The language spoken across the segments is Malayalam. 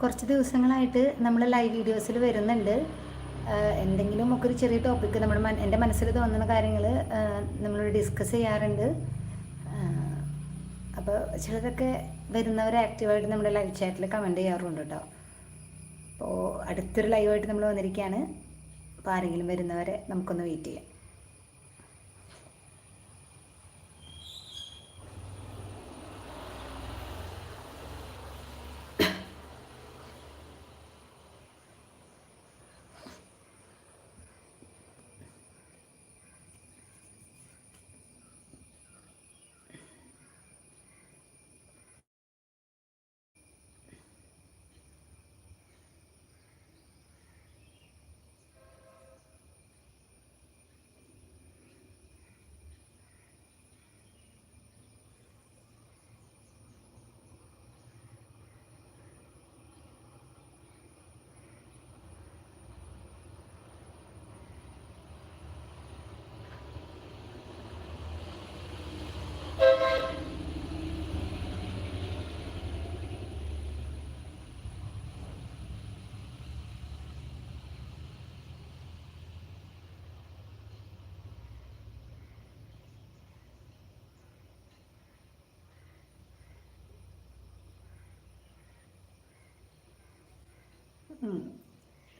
കുറച്ച് ദിവസങ്ങളായിട്ട് നമ്മൾ ലൈവ് വീഡിയോസിൽ വരുന്നുണ്ട്. എന്തെങ്കിലും ഒക്കെ ഒരു ചെറിയ ടോപ്പിക്ക് നമ്മുടെ മൻ എന്റെ മനസ്സിൽ തോന്നുന്ന കാര്യങ്ങൾ നമ്മളോട് ഡിസ്കസ് ചെയ്യാറുണ്ട്. അപ്പോൾ ചിലതൊക്കെ വരുന്നവർ ആക്റ്റീവായിട്ട് നമ്മുടെ ലൈവ് ചാറ്റിൽ കമന്റ് ചെയ്യാറുണ്ട് കേട്ടോ അപ്പോൾ അടുത്തൊരു ലൈവായിട്ട് നമ്മൾ വന്നിരിക്കുകയാണ് അപ്പോൾ ആരെങ്കിലും വരുന്നവരെ നമുക്കൊന്ന് വെയിറ്റ് ചെയ്യാം.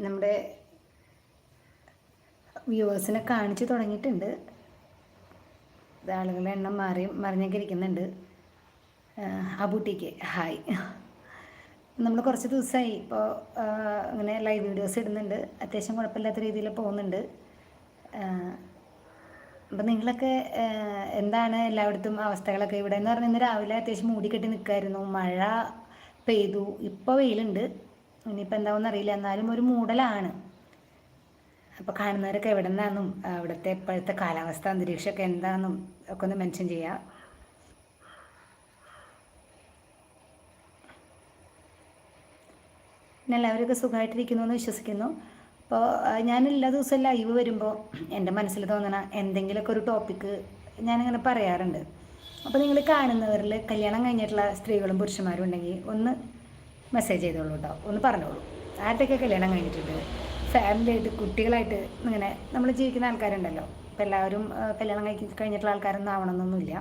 നമ്മുടെ വ്യൂവേഴ്സിനെ കാണിച്ചു തുടങ്ങിയിട്ടുണ്ട്. ആളുകളുടെ എണ്ണം മാറി മറിഞ്ഞൊക്കെ ഇരിക്കുന്നുണ്ട് അബൂട്ടിക്ക്. ഹായ്. നമ്മൾ കുറച്ച് ദിവസമായി ഇപ്പോൾ അങ്ങനെ ലൈവ് വീഡിയോസ് ഇടുന്നുണ്ട്. അത്യാവശ്യം കുഴപ്പമില്ലാത്ത രീതിയിൽ പോകുന്നുണ്ട്. അപ്പം നിങ്ങളൊക്കെ എന്താണ് എല്ലായിടത്തും അവസ്ഥകളൊക്കെ? ഇവിടെ എന്ന് പറഞ്ഞാൽ ഇന്ന് രാവിലെ അത്യാവശ്യം മൂടിക്കെട്ടി നിൽക്കായിരുന്നു. മഴ പെയ്തു. ഇപ്പോൾ വെയിലുണ്ട്. ഇനിയിപ്പോൾ എന്താണെന്ന് അറിയില്ല. എന്നാലും ഒരു മൂടലാണ്. അപ്പോൾ കാണുന്നവരൊക്കെ എവിടെ നിന്നാണെന്നും അവിടുത്തെ ഇപ്പോഴത്തെ കാലാവസ്ഥ അന്തരീക്ഷമൊക്കെ എന്താണെന്നും ഒക്കെ ഒന്ന് മെൻഷൻ ചെയ്യാം. പിന്നെ എല്ലാവരൊക്കെ സുഖമായിട്ടിരിക്കുന്നു എന്ന് വിശ്വസിക്കുന്നു. അപ്പോൾ ഞാൻ എല്ലാ ദിവസവും ലൈവ് വരുമ്പോൾ എന്റെ മനസ്സിൽ തോന്നണ എന്തെങ്കിലുമൊക്കെ ഒരു ടോപ്പിക്ക് ഞാനിങ്ങനെ പറയാറുണ്ട്. അപ്പോൾ നിങ്ങൾ കാണുന്നവരിൽ കല്യാണം കഴിഞ്ഞിട്ടുള്ള സ്ത്രീകളും പുരുഷന്മാരും ഉണ്ടെങ്കിൽ ഒന്ന് മെസ്സേജ് ചെയ്തോളൂ കേട്ടോ ഒന്ന് പറഞ്ഞോളൂ. ആരുടെയൊക്കെ കല്യാണം കഴിഞ്ഞിട്ടുണ്ട്? ഫാമിലി ആയിട്ട് കുട്ടികളായിട്ട് ഇങ്ങനെ നമ്മൾ ജീവിക്കുന്ന ആൾക്കാരുണ്ടല്ലോ. ഇപ്പം എല്ലാവരും കല്യാണം കഴി കഴിഞ്ഞിട്ടുള്ള ആൾക്കാരൊന്നും ആവണമെന്നൊന്നുമില്ല.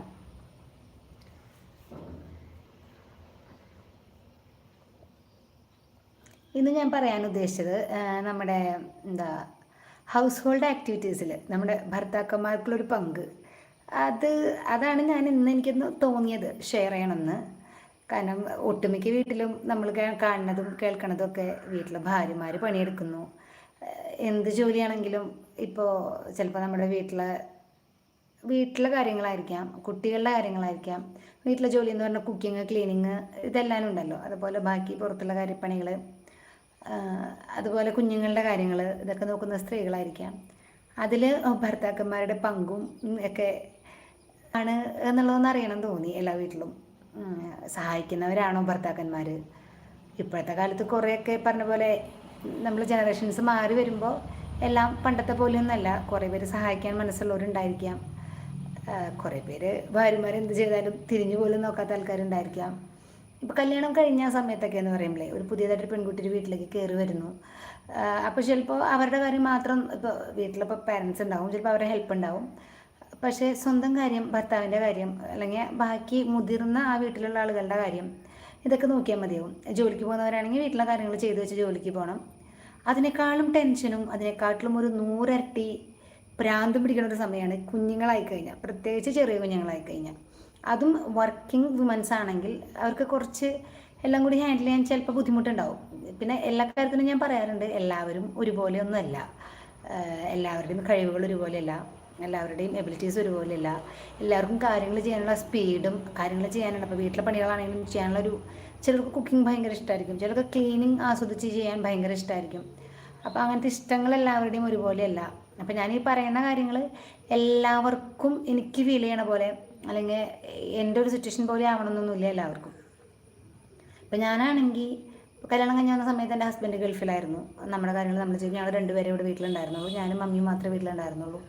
ഇന്ന് ഞാൻ പറയാൻ ഉദ്ദേശിച്ചത് നമ്മുടെ എന്താ ഹൗസ് ഹോൾഡ് ആക്ടിവിറ്റീസിൽ നമ്മുടെ ഭർത്താക്കന്മാർക്കുള്ളൊരു പങ്ക്. അത് അതാണ് ഞാൻ ഇന്ന് എനിക്കൊന്ന് തോന്നിയത് ഷെയർ ചെയ്യണമെന്ന്. കാരണം ഒട്ടുമിക്ക വീട്ടിലും നമ്മൾ കാണുന്നതും കേൾക്കണതും ഒക്കെ വീട്ടിലെ ഭാര്യമാർ പണിയെടുക്കുന്നു. എന്ത് ജോലിയാണെങ്കിലും ഇപ്പോൾ ചിലപ്പോൾ നമ്മുടെ വീട്ടിലെ വീട്ടിലെ കാര്യങ്ങളായിരിക്കാം കുട്ടികളുടെ കാര്യങ്ങളായിരിക്കാം. വീട്ടിലെ ജോലി എന്ന് പറഞ്ഞാൽ കുക്കിംഗ് ക്ലീനിങ് ഇതെല്ലാം ഉണ്ടല്ലോ. അതുപോലെ ബാക്കി പുറത്തുള്ള കാര്യപ്പണികൾ അതുപോലെ കുഞ്ഞുങ്ങളുടെ കാര്യങ്ങൾ ഇതൊക്കെ നോക്കുന്ന സ്ത്രീകളായിരിക്കാം. അതിൽ ഭർത്താക്കന്മാരുടെ പങ്കും ഒക്കെ ആണ് എന്നുള്ളതെന്ന് അറിയണം തോന്നി എല്ലാ വീട്ടിലും. സഹായിക്കുന്നവരാണോ ഭർത്താക്കന്മാർ ഇപ്പോഴത്തെ കാലത്ത് കുറേയൊക്കെ പറഞ്ഞ പോലെ നമ്മൾ ജനറേഷൻസ് മാറി വരുമ്പോൾ എല്ലാം പണ്ടത്തെ പോലെയൊന്നല്ല. കുറേ പേര് സഹായിക്കാൻ മനസ്സുള്ളവരുണ്ടായിരിക്കാം. കുറേ പേര് ഭാര്യമാർ എന്ത് ചെയ്താലും തിരിഞ്ഞു പോലും നോക്കാത്ത ആൾക്കാരുണ്ടായിരിക്കാം. ഇപ്പോൾ കല്യാണം കഴിഞ്ഞ സമയത്തൊക്കെ എന്ന് പറയുമ്പോഴേ ഒരു പുതിയതായിട്ട് പെൺകുട്ടി വീട്ടിലേക്ക് കയറി വരുന്നു. അപ്പോൾ ചിലപ്പോൾ അവരുടെ കാര്യം മാത്രം ഇപ്പോൾ വീട്ടിലിപ്പോൾ പാരൻസ് ഉണ്ടാവും. ചിലപ്പോൾ അവരുടെ ഹെൽപ്പ് ഉണ്ടാവും. പക്ഷേ സ്വന്തം കാര്യം ഭർത്താവിന്റെ കാര്യം അല്ലെങ്കിൽ ബാക്കി മുതിർന്ന ആ വീട്ടിലുള്ള ആളുകളുടെ കാര്യം ഇതൊക്കെ നോക്കിയാൽ മതിയാവും. ജോലിക്ക് പോകുന്നവരാണെങ്കിൽ വീട്ടിലെ കാര്യങ്ങൾ ചെയ്തു വെച്ച് ജോലിക്ക് പോകണം. അതിനേക്കാളും ടെൻഷനും അതിനേക്കാട്ടിലും ഒരു നൂറരട്ടി പ്രാന്തം പിടിക്കുന്ന ഒരു സമയമാണ് കുഞ്ഞുങ്ങളായി കഴിഞ്ഞാൽ പ്രത്യേകിച്ച് ചെറിയ കുഞ്ഞുങ്ങളായി കഴിഞ്ഞാൽ അതും വർക്കിംഗ് വുമൻസ് ആണെങ്കിൽ അവർക്ക് കുറച്ച് എല്ലാം കൂടി ഹാൻഡിൽ ചെയ്യാൻ ചിലപ്പോൾ ബുദ്ധിമുട്ടുണ്ടാവും. പിന്നെ എല്ലാ കാര്യത്തിനും ഞാൻ പറയാറുണ്ട് എല്ലാവരും ഒരുപോലെ ഒന്നുമല്ല എല്ലാവരുടെയും കഴിവുകൾ ഒരുപോലെയല്ല. എല്ലാവരുടെയും എബിലിറ്റീസ് ഒരുപോലെയല്ല. എല്ലാവർക്കും കാര്യങ്ങൾ ചെയ്യാനുള്ള സ്പീഡും കാര്യങ്ങൾ ചെയ്യാനാണ് അപ്പോൾ വീട്ടിലെ പണികളാണെങ്കിലും ചെയ്യാനുള്ള ഒരു ചിലർക്ക് കുക്കിംഗ് ഭയങ്കര ഇഷ്ടമായിരിക്കും ചിലർക്ക് ക്ലീനിങ് ആസ്വദിച്ച് ചെയ്യാൻ ഭയങ്കര ഇഷ്ടമായിരിക്കും അപ്പോൾ അങ്ങനത്തെ ഇഷ്ടങ്ങൾ എല്ലാവരുടെയും ഒരുപോലെയല്ല. അപ്പോൾ ഞാൻ ഈ പറയുന്ന കാര്യങ്ങൾ എല്ലാവർക്കും എനിക്ക് ഫീൽ ചെയ്യണ പോലെ അല്ലെങ്കിൽ എന്റെ ഒരു സിറ്റുവേഷൻ പോലെ ആവണമെന്നൊന്നുമില്ല എല്ലാവർക്കും. ഇപ്പം ഞാനാണെങ്കിൽ കല്യാണം കഴിഞ്ഞ് വന്ന സമയത്ത് എന്റെ ഹസ്ബൻഡ് ഗൾഫിലായിരുന്നു. നമ്മുടെ കാര്യങ്ങൾ നമ്മൾ ചെയ്തു. ഞങ്ങൾ രണ്ടുപേരെ ഇവിടെ വീട്ടിലുണ്ടായിരുന്നുള്ളൂ ഞാനും മമ്മിയും മാത്രമേ വീട്ടിലുണ്ടായിരുന്നുള്ളൂ.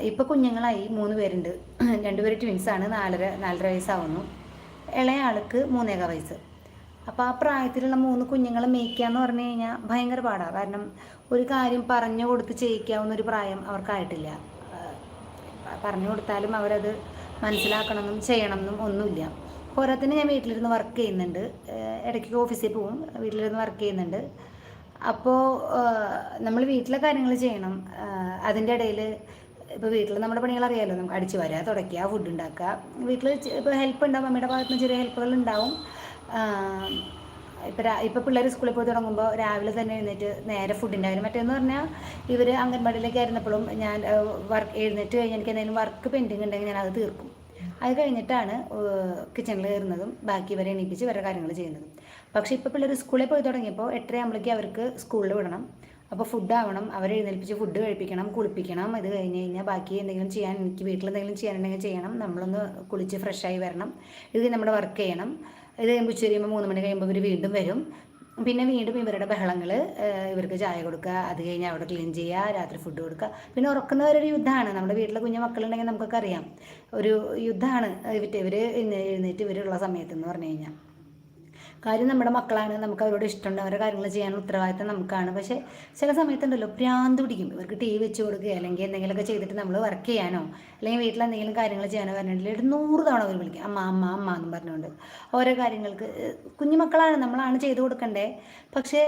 ഇപ്പോൾ കുഞ്ഞുങ്ങളായി മൂന്ന് പേരുണ്ട്. രണ്ടുപേര് ട്വിൻസാണ് നാലര നാലര വയസ്സാവുന്നു. ഇളയ ആൾക്ക് മൂന്നേകാൽ വയസ്സ്. അപ്പോൾ ആ പ്രായത്തിലുള്ള മൂന്ന് കുഞ്ഞുങ്ങളെ മേയ്ക്കുക എന്ന് പറഞ്ഞു കഴിഞ്ഞാൽ ഭയങ്കര പാടാണ് കാരണം ഒരു കാര്യം പറഞ്ഞു കൊടുത്ത് ചെയ്യിക്കാവുന്ന ഒരു പ്രായം അവർക്കായിട്ടില്ല. പറഞ്ഞു കൊടുത്താലും അവരത് മനസ്സിലാക്കണമെന്നും ചെയ്യണമെന്നും ഒന്നുമില്ല. പോരാത്തിന് ഞാൻ വീട്ടിലിരുന്ന് വർക്ക് ചെയ്യുന്നുണ്ട്. ഇടയ്ക്ക് ഓഫീസിൽ പോവും. വീട്ടിലിരുന്ന് വർക്ക് ചെയ്യുന്നുണ്ട്. അപ്പോൾ നമ്മൾ വീട്ടിലെ കാര്യങ്ങൾ ചെയ്യണം. അതിന്റെ ഇടയിൽ ഇപ്പോൾ വീട്ടിൽ നമ്മുടെ പണികൾ അറിയാമല്ലോ നമുക്ക് അടിച്ച് വരിക തുടയ്ക്കുക ഫുഡ് ഉണ്ടാക്കുക. വീട്ടിൽ ഇപ്പോൾ ഹെൽപ്പ് ഉണ്ടാവും അമ്മയുടെ ഭാഗത്ത് നിന്ന് ചെറിയ ഹെൽപ്പുകൾ ഉണ്ടാവും. ഇപ്പോൾ ഇപ്പോൾ പിള്ളേർ സ്കൂളിൽ പോയി തുടങ്ങുമ്പോൾ രാവിലെ തന്നെ എഴുന്നേറ്റ് നേരെ ഫുഡിന്റെ കാര്യം മറ്റേന്ന് പറഞ്ഞാൽ ഇവർ അംഗൻവാടിയിലേക്ക് ആയിരുന്നപ്പോഴും ഞാൻ വർക്ക് എഴുന്നേറ്റ് കഴിഞ്ഞ് എനിക്ക് എന്തെങ്കിലും വർക്ക് പെൻഡിങ് ഉണ്ടെങ്കിൽ ഞാൻ അത് തീർക്കും. അത് കഴിഞ്ഞിട്ടാണ് കിച്ചണിൽ കയറുന്നതും ബാക്കി ഇവരെ എണീപ്പിച്ച് ഇവരുടെ കാര്യങ്ങൾ ചെയ്യുന്നതും. പക്ഷേ ഇപ്പോൾ പിള്ളേർ സ്കൂളിൽ പോയി തുടങ്ങിയപ്പോൾ എട്ടര ആകുമ്പോഴേക്കും അവർക്ക് സ്കൂളിൽ വിടണം. അപ്പോൾ ഫുഡ് ആവണം അവരെ എഴുന്നേൽപ്പിച്ച് ഫുഡ് കഴിപ്പിക്കണം കുളിപ്പിക്കണം. ഇത് കഴിഞ്ഞ് കഴിഞ്ഞാൽ ബാക്കി എന്തെങ്കിലും ചെയ്യാൻ എനിക്ക് വീട്ടിൽ എന്തെങ്കിലും ചെയ്യാനുണ്ടെങ്കിൽ ചെയ്യണം. നമ്മളൊന്ന് കുളിച്ച് ഫ്രഷായി വരണം. ഇത് നമ്മൾ വർക്ക് ചെയ്യണം. ഇത് കഴിയുമ്പോൾ ഉച്ച കഴിയുമ്പോൾ മൂന്ന് മണി കഴിയുമ്പോൾ ഇവർ വീണ്ടും വരും. പിന്നെ വീണ്ടും ഇവരുടെ ബഹളങ്ങൾ ഇവർക്ക് ചായ കൊടുക്കുക. അത് കഴിഞ്ഞ് അവിടെ ക്ലീൻ ചെയ്യുക രാത്രി ഫുഡ് കൊടുക്കുക. പിന്നെ ഉറക്കുന്നവരൊരു യുദ്ധമാണ്. നമ്മുടെ വീട്ടിലെ കുഞ്ഞു മക്കളുണ്ടെങ്കിൽ നമുക്കൊക്കെ അറിയാം. ഒരു യുദ്ധമാണ്. ഇവർ എഴുന്നേറ്റ് ഇവരുള്ള സമയത്ത് എന്ന് പറഞ്ഞു കഴിഞ്ഞാൽ കാര്യം നമ്മുടെ മക്കളാണ് നമുക്ക് അവരോട് ഇഷ്ടമുണ്ട് അവരുടെ കാര്യങ്ങൾ ചെയ്യാൻ ഉത്തരവാദിത്തം നമുക്കാണ്. പക്ഷേ ചില സമയത്തുണ്ടല്ലോ പ്രാന്ത് പിടിക്കും. ഇവർക്ക് ടി വി വെച്ച് കൊടുക്കുക അല്ലെങ്കിൽ എന്തെങ്കിലുമൊക്കെ ചെയ്തിട്ട് നമ്മൾ വർക്ക് ചെയ്യാനോ അല്ലെങ്കിൽ വീട്ടിൽ എന്തെങ്കിലും കാര്യങ്ങൾ ചെയ്യാനോ പറഞ്ഞിട്ടുണ്ടെങ്കിൽ ഒരു നൂറ് തവണ അവർ വിളിക്കും അമ്മ അമ്മ അമ്മ എന്നും പറഞ്ഞുകൊണ്ട്. ഓരോ കാര്യങ്ങൾക്ക് കുഞ്ഞുമക്കളാണ് നമ്മളാണ് ചെയ്തു കൊടുക്കണ്ടേ? പക്ഷേ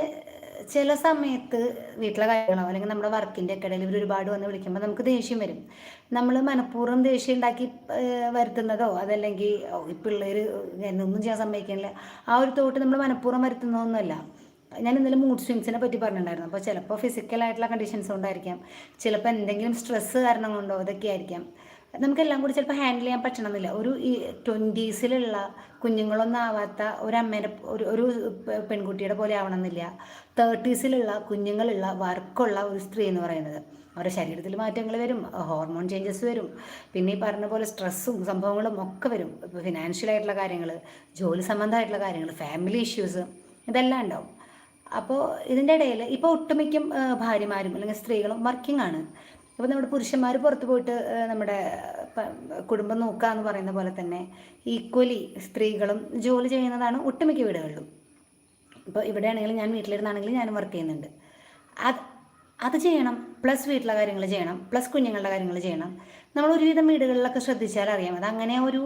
ചില സമയത്ത് വീട്ടിലെ കാര്യങ്ങളോ അല്ലെങ്കിൽ നമ്മുടെ വർക്കിന്റെ ഒക്കെ ഇടയിൽ ഇവർ ഒരുപാട് വന്ന് വിളിക്കുമ്പോൾ നമുക്ക് ദേഷ്യം വരും. നമ്മൾ മനഃപൂർവം ദേഷ്യം ഉണ്ടാക്കി വരുത്തുന്നതോ അതല്ലെങ്കിൽ ഈ പിള്ളേർ എന്നൊന്നും ചെയ്യാൻ സമ്മതിക്കണില്ല. ആ ഒരു തോട്ട് നമ്മൾ മനഃപൂർവം വരുത്തുന്നതൊന്നുമല്ല. ഞാൻ ഇന്നലെ മൂഡ് സ്വിങ്സിനെ പറ്റി പറഞ്ഞിട്ടുണ്ടായിരുന്നു. അപ്പോൾ ചിലപ്പോൾ ഫിസിക്കലായിട്ടുള്ള കണ്ടീഷൻസ് കൊണ്ടായിരിക്കാം. ചിലപ്പോൾ എന്തെങ്കിലും സ്ട്രെസ്സ് കാരണം കൊണ്ടോ ഇതൊക്കെ ആയിരിക്കാം. നമുക്കെല്ലാം കൂടി ചിലപ്പോൾ ഹാൻഡിൽ ചെയ്യാൻ പറ്റണമെന്നില്ല. ഒരു ഈ ട്വന്റീസിലുള്ള കുഞ്ഞുങ്ങളൊന്നും ആവാത്ത ഒരു അമ്മേനെ ഒരു ഒരു പെൺകുട്ടിയുടെ പോലെ ആവണമെന്നില്ല. തേർട്ടീസിലുള്ള കുഞ്ഞുങ്ങളുള്ള വർക്കുള്ള ഒരു സ്ത്രീ എന്ന് പറയുന്നത്. അവരുടെ ശരീരത്തിൽ മാറ്റങ്ങൾ വരും ഹോർമോൺ ചേഞ്ചസ് വരും. പിന്നെ ഈ പറഞ്ഞ പോലെ സ്ട്രെസ്സും സംഭവങ്ങളും ഒക്കെ വരും. ഇപ്പോൾ ഫിനാൻഷ്യൽ ആയിട്ടുള്ള കാര്യങ്ങൾ ജോലി സംബന്ധമായിട്ടുള്ള കാര്യങ്ങൾ ഫാമിലി ഇഷ്യൂസ് ഇതെല്ലാം ഉണ്ടാവും. അപ്പോൾ ഇതിന്റെ ഇടയിൽ ഇപ്പോൾ ഒട്ടുമിക്കും ഭാര്യമാരും അല്ലെങ്കിൽ സ്ത്രീകളും വർക്കിംഗ് ആണ്. ഇപ്പോൾ നമ്മുടെ പുരുഷന്മാർ പുറത്തു പോയിട്ട് നമ്മുടെ കുടുംബം നോക്കുക എന്ന് പറയുന്ന പോലെ തന്നെ ഈക്വലി സ്ത്രീകളും ജോലി ചെയ്യുന്നതാണ് ഒട്ടുമിക്ക വീടുകളിലും. ഇപ്പോൾ ഇവിടെ ആണെങ്കിലും ഞാൻ വീട്ടിലിരുന്നാണെങ്കിലും ഞാനും വർക്ക് ചെയ്യുന്നുണ്ട്. അത് അത് ചെയ്യണം പ്ലസ് വീട്ടിലെ കാര്യങ്ങൾ ചെയ്യണം പ്ലസ് കുഞ്ഞുങ്ങളുടെ കാര്യങ്ങൾ ചെയ്യണം. നമ്മൾ ഒരുവിധം വീടുകളിലൊക്കെ ശ്രദ്ധിച്ചാൽ അറിയാം. അത് അങ്ങനെ ഒരു